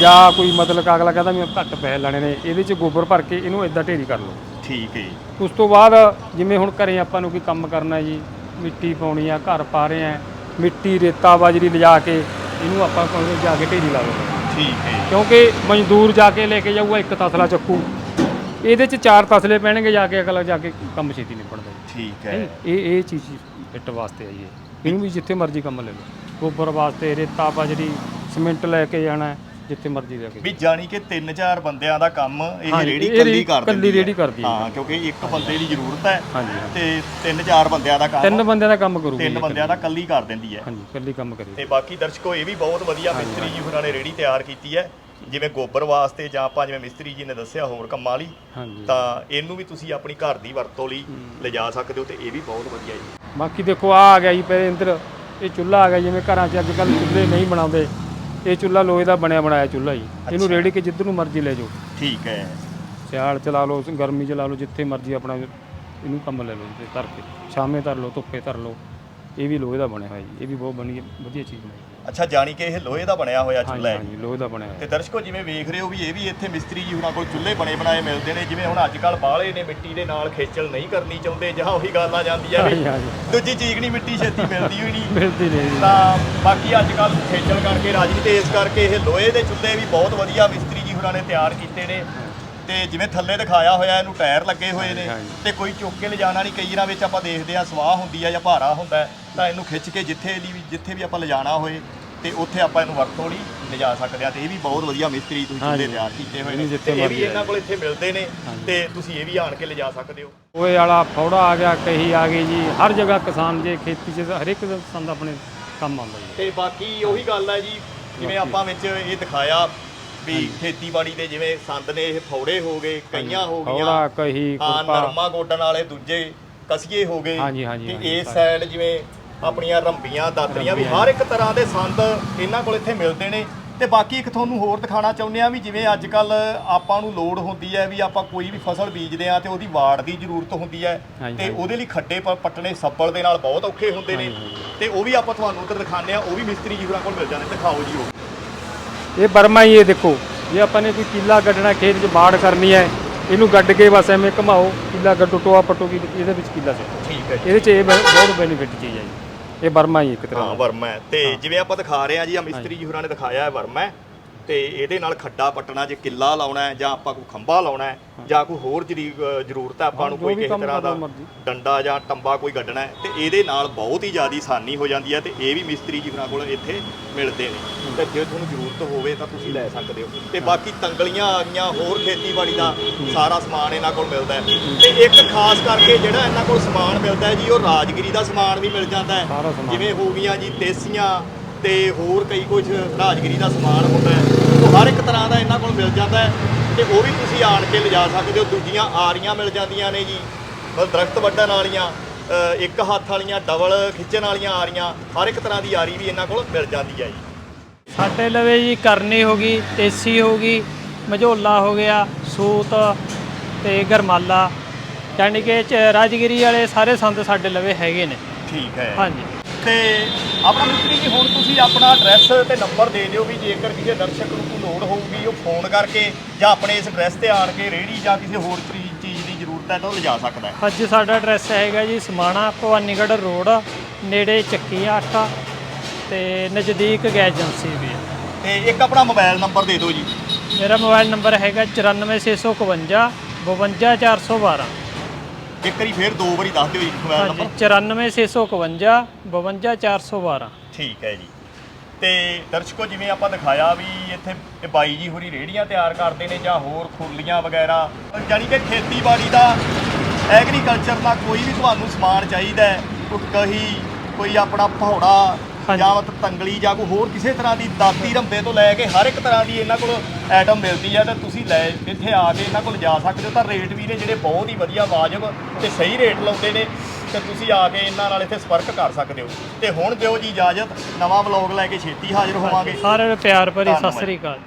ਜਾਂ ਕੋਈ ਮਤਲਬ ਅਗਲਾ ਕਹਿੰਦਾ ਵੀ ਘੱਟ ਪੈਸੇ ਲੈਣੇ ਨੇ ਇਹਦੇ 'ਚ ਗੋਬਰ ਭਰ ਕੇ ਇਹਨੂੰ ਇਦਾਂ ਢੇਰੀ ਕਰ ਲਓ। ਠੀਕ ਹੈ ਜੀ। ਉਸ ਤੋਂ ਬਾਅਦ ਜਿਵੇਂ ਹੁਣ ਘਰੇ ਆਪਾਂ ਨੂੰ ਕੋਈ ਕੰਮ ਕਰਨਾ ਜੀ ਮਿੱਟੀ ਪਾਉਣੀ ਆ ਘਰ ਪਾ ਰਹੇ ਆ ਮਿੱਟੀ ਰੇਤਾ ਬਾਜਰੀ ਲਿਜਾ ਕੇ ਇਹਨੂੰ ਆਪਾਂ ਕੋਲ ਜਾ ਕੇ ਢੇਰੀ ਲਾ ਲਓ ਠੀਕ ਹੈ ਜੀ। ਕਿਉਂਕਿ ਮਜ਼ਦੂਰ ਜਾ ਕੇ ਲੈ ਕੇ ਜਾਊਗਾ ਇੱਕ ਤਸਲਾ ਚੱਕੂ। ਇਹਦੇ 'ਚ ਚਾਰ ਤਸਲੇ ਪੈਣਗੇ ਜਾ ਕੇ ਅਗਲਾ ਜਾ ਕੇ ਕੰਮ ਛੇਤੀ ਨਿਪਟਦਾ ਠੀਕ ਹੈ। ਇਹ ਇਹ ਚੀਜ਼ ਫਿੱਟ ਵਾਸਤੇ ਹੈ ਇਹਨੂੰ ਵੀ ਜਿੱਥੇ ਮਰਜ਼ੀ ਕੰਮ ਲੈ ਲਓ। ਗੋਬਰ ਵਾਸਤੇ ਰੇਤਾ ਬਾਜਰੀ ਸਿਮੈਂਟ ਲੈ ਕੇ ਜਾਣਾ ਹੈ, ਜਿੱਥੇ ਮਰਜ਼ੀ ਲੈ ਕੇ ਵੀ ਜਾਣੀ ਕਿ ਤਿੰਨ ਚਾਰ ਬੰਦਿਆਂ ਦਾ ਕੰਮ ਇਹ ਹਾਂਜੀ, ਰੇੜੀ ਇਹ ਕੱਲੀ ਰੇਹੜੀ ਕਰ ਦਿੰਦੀ ਹੈ। ਰੇਹੜੀ ਕਰਦੀ ਹੈ। ਹਾਂ ਕਿਉਂਕਿ ਇੱਕ ਬੰਦੇ ਦੀ ਜ਼ਰੂਰਤ ਹੈ ਹਾਂਜੀ ਹਾਂਜੀ। ਤੇ ਤਿੰਨ ਚਾਰ ਬੰਦਿਆਂ ਦਾ ਕੰਮ ਤਿੰਨ ਬੰਦਿਆਂ ਦਾ ਕੰਮ ਕਰੂਗੀ ਤਿੰਨ ਬੰਦਿਆਂ ਦਾ ਕੱਲੀ ਕਰ ਦਿੰਦੀ ਹੈ। ਹਾਂਜੀ ਇਕੱਲੀ ਕੰਮ ਕਰੇ। ਤੇ ਬਾਕੀ ਦਰਸ਼ਕੋ ਇਹ ਵੀ ਬਹੁਤ ਵਧੀਆ ਮਿਸਤਰੀ ਜੀ ਹੋਰਾਂ ਨੇ ਰੇੜੀ ਤਿਆਰ ਕੀਤੀ ਹੈ। ਜਿਵੇਂ ਗੋਬਰ ਵਾਸਤੇ ਜਾਂ ਆਪਾਂ ਜਿਵੇਂ ਮਿਸਤਰੀ ਜੀ ਨੇ ਦੱਸਿਆ ਹੋਰ ਕੰਮਾਂ ਲਈ ਹਾਂਜੀ। ਤਾਂ ਇਹਨੂੰ ਵੀ ਤੁਸੀਂ ਆਪਣੀ ਘਰ ਦੀ ਵਰਤੋਂ ਲਈ ਲਿਜਾ ਸਕਦੇ ਹੋ ਤੇ ਇਹ ਵੀ ਬਹੁਤ ਵਧੀਆ ਜੀ। ਬਾਕੀ ਦੇਖੋ ਆ ਆ ਗਿਆ ਜੀ ਪਹਿਲੇ ਅੰਦਰ ਇਹ ਚੁੱਲ੍ਹਾ ਆ ਗਿਆ ਜਿਵੇਂ ਘਰਾਂ 'ਚ ਅੱਜ ਕੱਲ੍ਹ ਚੁੱਲ੍ਹੇ ਨਹੀਂ ਬਣਾਉਂਦੇ। ਇਹ ਚੁੱਲ੍ਹਾ ਲੋਹੇ ਦਾ ਬਣਿਆ ਬਣਾਇਆ ਚੁੱਲ੍ਹਾ ਜੀ। ਇਹਨੂੰ। ਰੇੜੀ ਕੇ ਜਿੱਧਰ ਨੂੰ ਮਰਜ਼ੀ ਲੈ ਜਾਓ। ਠੀਕ ਹੈ। ਸਿਆਲ ਚਲਾ ਲਓ ਗਰਮੀ ਚਲਾ ਲਓ ਜਿੱਥੇ ਮਰਜ਼ੀ ਆਪਣਾ ਇਹਨੂੰ ਕੰਮ ਲੈ ਲਓ ਤੇ ਧਰ ਕੇ। ਛਾਵੇਂ ਧਰ ਲਓ ਧੁੱਪੇ ਧਰ ਲਓ। ਇਹ ਵੀ ਲੋਹੇ ਦਾ ਬਣਿਆ ਹੋਇਆ ਜੀ। ਇਹ ਵੀ ਬਹੁਤ ਬਣੀ ਵਧੀਆ ਚੀਜ਼ ਬਣਾਈ ਅੱਛਾ ਜਾਣੀ ਕਿ ਇਹ ਲੋਹੇ ਦਾ ਬਣਿਆ ਹੋਇਆ ਹਾਂਜੀ ਚੁੱਲ੍ਹਾ ਹੈ। ਹਾਂਜੀ ਲੋਹੇ ਦਾ ਬਣਿਆ ਤੇ ਦਰਸ਼ਕੋ ਜਿਵੇਂ ਵੇਖ ਰਹੇ ਹੋ ਵੀ ਇਹ ਵੀ ਇੱਥੇ ਮਿਸਤਰੀ ਜੀ ਹੁਣਾਂ ਕੋਲ ਚੁੱਲ੍ਹੇ ਬਣੇ ਬਣਾਏ ਮਿਲਦੇ ਨੇ ਜਿਵੇਂ ਹੁਣ ਅੱਜ ਕੱਲ ਬਾਹਲੇ ਨੇ ਮਿੱਟੀ ਦੇ ਨਾਲ ਖੇਚਲ ਨਹੀਂ ਕਰਨੀ ਚਾਹੁੰਦੇ ਜਾਂ ਉਹੀ ਗੱਲ ਆ ਜਾਂਦੀ ਆ ਹਾਂਜੀ ਵੀ ਹਾਂਜੀ ਦੂਜੀ ਚੀਕਣੀ ਮਿੱਟੀ ਛੇਤੀ ਮਿਲਦੀ ਹੋਈ ਨਹੀਂ। ਮਿਲਦੀ ਨਹੀਂ ਜੀ। ਤਾਂ ਬਾਕੀ ਅੱਜ ਕੱਲ ਖੇਚਲ ਕਰਕੇ ਰਾਜੀ ਤੇ ਇਸ ਕਰਕੇ ਇਹ ਲੋਹੇ ਦੇ ਚੁੱਲ੍ਹੇ ਵੀ ਬਹੁਤ ਵਧੀਆ ਮਿਸਤਰੀ ਜੀ ਹੁਣਾਂ ਨੇ ਤਿਆਰ ਕੀਤੇ ਨੇ। ਤੇ ਜਿਵੇਂ ਥੱਲੇ ਦਿਖਾਇਆ ਹੋਇਆ ਇਹਨੂੰ ਟਾਇਰ ਲੱਗੇ ਹੋਏ ਨੇ। ਹਾਂਜੀ। ਤੇ ਕੋਈ ਚੁੱਕ ਕੇ ਲਿਜਾਣਾ ਨਹੀਂ ਕਈ ਰਾਂ ਵਿੱਚ ਆਪਾਂ ਦੇਖਦੇ ਆ ਸਵਾਹ ਹੁੰਦੀ ਆ ਜਾਂ ਭਾਰਾ ਹੁੰਦਾ ਹੈ, ਤਾਂ ਇਹਨੂੰ ਖਿੱਚ ਕੇ ਜਿੱਥੇ ਦੀ ਵੀ ਜਿੱਥੇ ਵੀ ਆਪਾਂ ਲਿਜਾਣਾ ਹੋਏ ਤੇ ਉੱਥੇ ਆਪਾਂ ਇਹਨੂੰ ਵਰਤੋਂ ਲਈ ਲਿਜਾ ਸਕਦੇ ਆ ਤੇ ਇਹ ਵੀ ਬਹੁਤ ਵਧੀਆ ਮਿਸਤਰੀ ਤੁਸੀਂ ਚੁੱਲ੍ਹੇ। ਤਿਆਰ ਕੀਤੇ ਹੋਏ ਨੇ। ਤੇ ਇਹ ਵੀ ਇਹਨਾਂ ਕੋਲ ਇੱਥੇ ਮਿਲਦੇ ਨੇ। ਤੇ ਤੁਸੀਂ ਇਹ ਵੀ ਆਣ ਕੇ ਲਿਜਾ ਸਕਦੇ ਹੋ। ਓਏ ਵਾਲਾ ਫੌੜਾ ਆ ਗਿਆ ਕਹੀ ਆ ਗਈ ਜੀ। ਹਰ ਜਗ੍ਹਾ ਕਿਸਾਨ ਜੇ ਖੇਤੀ 'ਚ ਹਰ ਇੱਕ ਸੰਦ ਆਪਣੇ ਕੰਮ ਆਉਂਦਾ ਜੀ। ਤੇ ਬਾਕੀ ਉਹੀ ਗੱਲ ਹੈ ਜੀ ਜਿਵੇਂ ਆਪਾਂ ਵਿੱਚ ਇਹ ਦਿਖਾਇਆ ਵੀ ਖੇਤੀਬਾੜੀ ਦੇ ਜਿਵੇਂ ਸੰਦ ਨੇ ਇਹ ਫੌੜੇ ਹੋ ਗਏ ਕਈਆਂ ਹੋ ਫੌੜਾ ਗਈਆਂ ਕਹੀ ਹਾਂ ਕੁਰਪਾ। ਨਰਮਾ ਗੋਡਣ ਵਾਲੇ ਦੂਜੇ ਕਸੀਏ ਹੋ ਗਏ। ਹਾਂਜੀ, ਸਾਰੇ। ਸਾਈਡ ਜਿਵੇਂ ਆਪਣੀਆਂ ਰੰਬੀਆਂ ਦਾਤਰੀਆਂ ਵੀ ਹਰ ਇੱਕ ਤਰ੍ਹਾਂ ਦੇ ਸੰਦ ਇਹਨਾਂ ਕੋਲ ਇੱਥੇ ਮਿਲਦੇ ਨੇ। ਤੇ ਬਾਕੀ ਇੱਕ ਤੁਹਾਨੂੰ ਹੋਰ ਦਿਖਾਣਾ ਚਾਹੁੰਦੇ ਆ ਵੀ ਜਿਵੇਂ ਅੱਜ ਕੱਲ ਆਪਾਂ ਨੂੰ ਲੋੜ ਹੁੰਦੀ ਹੈ ਵੀ ਆਪਾਂ ਕੋਈ ਵੀ ਫਸਲ ਬੀਜਦੇ ਆ ਤੇ ਉਹਦੀ ਵਾੜ ਦੀ ਜ਼ਰੂਰਤ ਹੁੰਦੀ ਹੈ ਤੇ। ਉਹਦੇ ਲਈ ਖੱਡੇ ਪੱਟਣੇ ਸੱਪਲ ਦੇ ਨਾਲ ਬਹੁਤ ਔਖੇ ਹੁੰਦੇ ਨੇ। ਤੇ ਉਹ ਵੀ ਆਪਾਂ ਤੁਹਾਨੂੰ ਉੱਧਰ ਦਿਖਾਉਂਦੇ ਆ ਉਹ ਵੀ ਮਿਸਤਰੀ ਜੀ ਹੋਰਾਂ ਕੋਲ ਮਿਲ ਜਾਂਦੇ ਦਿਖਾਓ ਜੀ ਉਹ। ਇਹ ਬਰਮਾ ਹੀ ਇਹ ਦੇਖੋ ਜੇ ਆਪਾਂ ਨੇ ਕੋਈ ਕਿੱਲਾ ਗੱਡਣਾ ਖੇਤ 'ਚ ਬਾੜ ਕਰਨੀ ਹੈ ਇਹਨੂੰ ਗੱਡ ਕੇ ਬਸ ਐਵੇਂ ਘਮਾਓ ਕਿੱਲਾ ਗੱਡੋ ਟੋਆ ਪਟੋਗੀ ਇਹਦੇ ਵਿੱਚ ਕਿੱਲਾ ਸੇ ਠੀਕ ਹੈ ਇਹਦੇ 'ਚ ਇਹ ਬਹੁਤ ਬੈਨੀਫਿਟ ਚੀਜ਼ ਹੈ ਜੀ। ਇਹ ਬਰਮਾ ਹੀ ਇੱਕ ਤਰ੍ਹਾਂ ਹਾਂ ਵਰਮਾ ਹੈ। ਤੇ ਜਿਵੇਂ ਆਪਾਂ ਦਿਖਾ ਰਹੇ ਆ ਜੀ ਆ ਮਿਸਤਰੀ ਜੀ ਹੋਰਾਂ ਨੇ ਦਿਖਾਇਆ ਹੈ ਵਰਮਾ ਹੈ। ਤੇ ਇਹਦੇ ਨਾਲ ਖੱਡਾ ਪੱਟਣਾ ਜੇ ਕਿੱਲਾ ਲਾਉਣਾ ਹੈ ਜਾਂ ਆਪਾਂ ਕੋਈ ਖੰਭਾ ਲਾਉਣਾ ਹੈ ਜਾਂ ਕੋਈ ਹੋਰ ਜਰੀ- ਅ, ਜ਼ਰੂਰਤ ਹੈ ਆਪਾਂ ਨੂੰ ਜੋ ਕੋਈ ਕਿਸੇ ਤਰ੍ਹਾਂ ਦਾ। ਡੰਡਾ ਜਾਂ ਟੰਬਾ ਕੋਈ ਗੱਡਣਾ ਹੈ ਤੇ ਇਹਦੇ ਨਾਲ ਬਹੁਤ ਹੀ ਜ਼ਿਆਦੀ ਆਸਾਨੀ ਹੋ ਜਾਂਦੀ ਹੈ ਤੇ ਇਹ ਵੀ ਮਿਸਤਰੀ ਜੀ ਹੋਰਾਂ ਕੋਲ ਇੱਥੇ ਮਿਲਦੇ ਨੇ। ਤੇ ਜੇ ਤੁਹਾਨੂੰ ਜ਼ਰੂਰਤ ਹੋਵੇ ਤਾਂ ਤੁਸੀਂ ਲੈ ਸਕਦੇ ਹੋ। ਤੇ ਬਾਕੀ ਤੰਗਲੀਆਂ ਆ ਗਈਆਂ ਹੋਰ ਖੇਤੀਬਾੜੀ ਦਾ ਸਾਰਾ ਸਮਾਨ ਇਹਨਾਂ ਕੋਲ ਮਿਲਦਾ ਹੈ। ਤੇ ਇੱਕ ਖਾਸ ਕਰਕੇ ਜਿਹੜਾ ਇਹਨਾਂ ਕੋਲ ਸਮਾਨ ਮਿਲਦਾ ਹੈ ਜੀ ਉਹ ਰਾਜਗੀਰੀ ਦਾ ਸਮਾਨ ਵੀ ਮਿਲ ਜਾਂਦਾ ਹੈ। ਜਿਵੇਂ ਹੋ ਗਈਆਂ ਜੀ ਤੇਸੀਆਂ ਤੇ ਹੋਰ ਕਈ ਕੁਝ ਰਾਜਗੀਰੀ ਦਾ ਸਮਾਨ ਹੁੰਦਾ ਹੈ। ਉਹ ਹਰ ਇੱਕ ਤਰ੍ਹਾਂ ਦਾ ਇਹਨਾਂ ਕੋਲ ਮਿਲ ਜਾਂਦਾ ਹੈ ਤੇ ਉਹ ਵੀ ਤੁਸੀਂ ਆਣ ਕੇ ਲਿਜਾ ਸਕਦੇ ਹੋ। ਦੂਜੀਆਂ ਆਰੀਆਂ ਮਿਲ ਜਾਂਦੀਆਂ ਨੇ ਜੀ ਮਤਲਬ ਦਰਖਤ ਵੱਢਣ ਵਾਲੀਆਂ ਇੱਕ ਹੱਥ ਵਾਲੀਆਂ ਡਬਲ ਖਿੱਚਣ ਵਾਲੀਆਂ ਆਰੀਆਂ ਹਰ ਇੱਕ ਤਰ੍ਹਾਂ ਦੀ ਆਰੀ ਵੀ ਇਹਨਾਂ ਕੋਲ ਮਿਲ ਜਾਂਦੀ ਹੈ ਜੀ। ਸਾਡੇ ਲਵੇ ਜੀ ਕਰਨੀ ਹੋ ਗਈ ਤੇਸੀ ਹੋ ਗਈ ਮਝੋਲਾ ਹੋ ਗਿਆ ਸੂਤ ਤੇ ਗਰਮਾਲਾ। ਯਾਨੀ ਕਿ ਚ- ਰਾਜਗੀਰੀ ਵਾਲੇ ਸਾਰੇ ਸੰਦ ਸਾਡੇ ਲਵੇ ਹੈਗੇ ਨੇ। ਠੀਕ ਹੈ। ਹਾਂਜੀ। ਤੇ ਆਪਣਾ ਮਿਸਤਰੀ ਜੀ ਹੁਣ ਤੁਸੀਂ ਆਪਣਾ ਐਡਰੈਸ ਤੇ ਨੰਬਰ ਦੇ ਦਿਓ ਵੀ ਜੇਕਰ ਕਿਸੇ ਦਰਸ਼ਕ ਨੂੰ ਕੋਈ ਲੋੜ ਹੋਊਗੀ ਉਹ ਫੋਨ ਕਰਕੇ ਜਾਂ ਆਪਣੇ ਇਸ ਐਡਰੈਸ ਤੇ ਆਣ ਕੇ ਰੇਹੜੀ ਜਾਂ ਕਿਸੇ ਹੋਰ ਚੀ- ਚੀਜ਼ ਦੀ ਜ਼ਰੂਰਤ ਹੈ ਤਾਂ ਉਹ ਲਿਜਾ ਸਕਦਾ ਹੈ। ਅੱਜ ਸਾਡਾ ਐਡਰੈਸ ਹੈਗਾ ਜੀ ਸਮਾਣਾ ਭਵਾਨੀਗੜ੍ਹ ਰੋਡ ਨੇੜੇ ਚੱਕੀ ਆਟਾ। ਤੇ ਨਜ਼ਦੀਕ ਗੈਸ ਏਜੰਸੀ ਵੀ ਹੈ। ਤੇ ਇੱਕ ਆਪਣਾ ਮੋਬਾਈਲ ਨੰਬਰ ਦੇ ਦਿਓ ਜੀ। ਮੇਰਾ ਮੋਬਾਈਲ ਨੰਬਰ ਹੈਗਾ 94651 52412 ਇੱਕ ਵਾਰੀ ਫੇਰ ਦੋ ਵਾਰੀ ਦੱਸ ਦਿਓ ਜੀ ਮੋਬਾਈਲ ਹਾਂਜੀ ਨੰਬਰ 94651 52412 ਠੀਕ ਹੈ ਜੀ। ਤੇ ਦਰਸ਼ਕੋ ਜਿਵੇਂ ਆਪਾਂ ਦਿਖਾਇਆ ਵੀ ਇੱਥੇ ਇਹ ਬਾਈ ਜੀ ਹੋਰੀ ਰੇੜੀਆਂ ਤਿਆਰ ਕਰਦੇ ਨੇ ਜਾਂ ਹੋਰ ਖੁਰਲੀਆਂ ਵਗੈਰਾ ਯਾਨੀ ਕਿ ਖੇਤੀਬਾੜੀ ਦਾ ਐਗਰੀਕਲਚਰ ਦਾ ਕੋਈ ਵੀ ਤੁਹਾਨੂੰ ਸਮਾਨ ਚਾਹੀਦਾ ਹੈ ਕੋਈ ਕਹੀ ਕੋਈ ਆਪਣਾ ਭੌੜਾ। ਜਾਂ ਮਤਲਬ ਤੰਗਲੀ ਜਾਂ ਕੋਈ ਹੋਰ ਕਿਸੇ ਤਰ੍ਹਾਂ ਦੀ ਦਾਤੀ ਰੰਬੇ ਤੋਂ ਲੈ ਕੇ ਹਰ ਇੱਕ ਤਰ੍ਹਾਂ ਦੀ ਇਹਨਾਂ ਕੋਲ ਆਈਟਮ ਮਿਲਦੀ ਹੈ ਤੇ ਤੁਸੀਂ ਲੈ ਇੱਥੇ ਆ ਕੇ ਇਹਨਾਂ ਕੋਲ ਜਾ ਸਕਦੇ ਹੋ। ਤਾਂ ਰੇਟ ਵੀ ਨੇ ਜਿਹੜੇ ਬਹੁਤ ਹੀ ਵਧੀਆ ਵਾਜਬ ਤੇ ਸਹੀ ਰੇਟ ਲਾਉਂਦੇ ਨੇ ਤੇ ਤੁਸੀਂ ਆ ਕੇ ਇਹਨਾਂ ਨਾਲ ਇੱਥੇ ਸੰਪਰਕ ਕਰ ਸਕਦੇ ਹੋ। ਤੇ ਹੁਣ ਦਿਓ ਜੀ ਇਜਾਜ਼ਤ ਨਵਾਂ ਵਲੌਗ ਲੈ ਕੇ ਛੇਤੀ ਹਾਜ਼ਰ ਹੋਵਾਂਗੇ। ਸਾਰਿਆਂ ਨੂੰ ਪਿਆਰ ਭਰੀ ਧੰਨਵਾਦ। ਸਤਿ ਸ੍ਰੀ ਅਕਾਲ।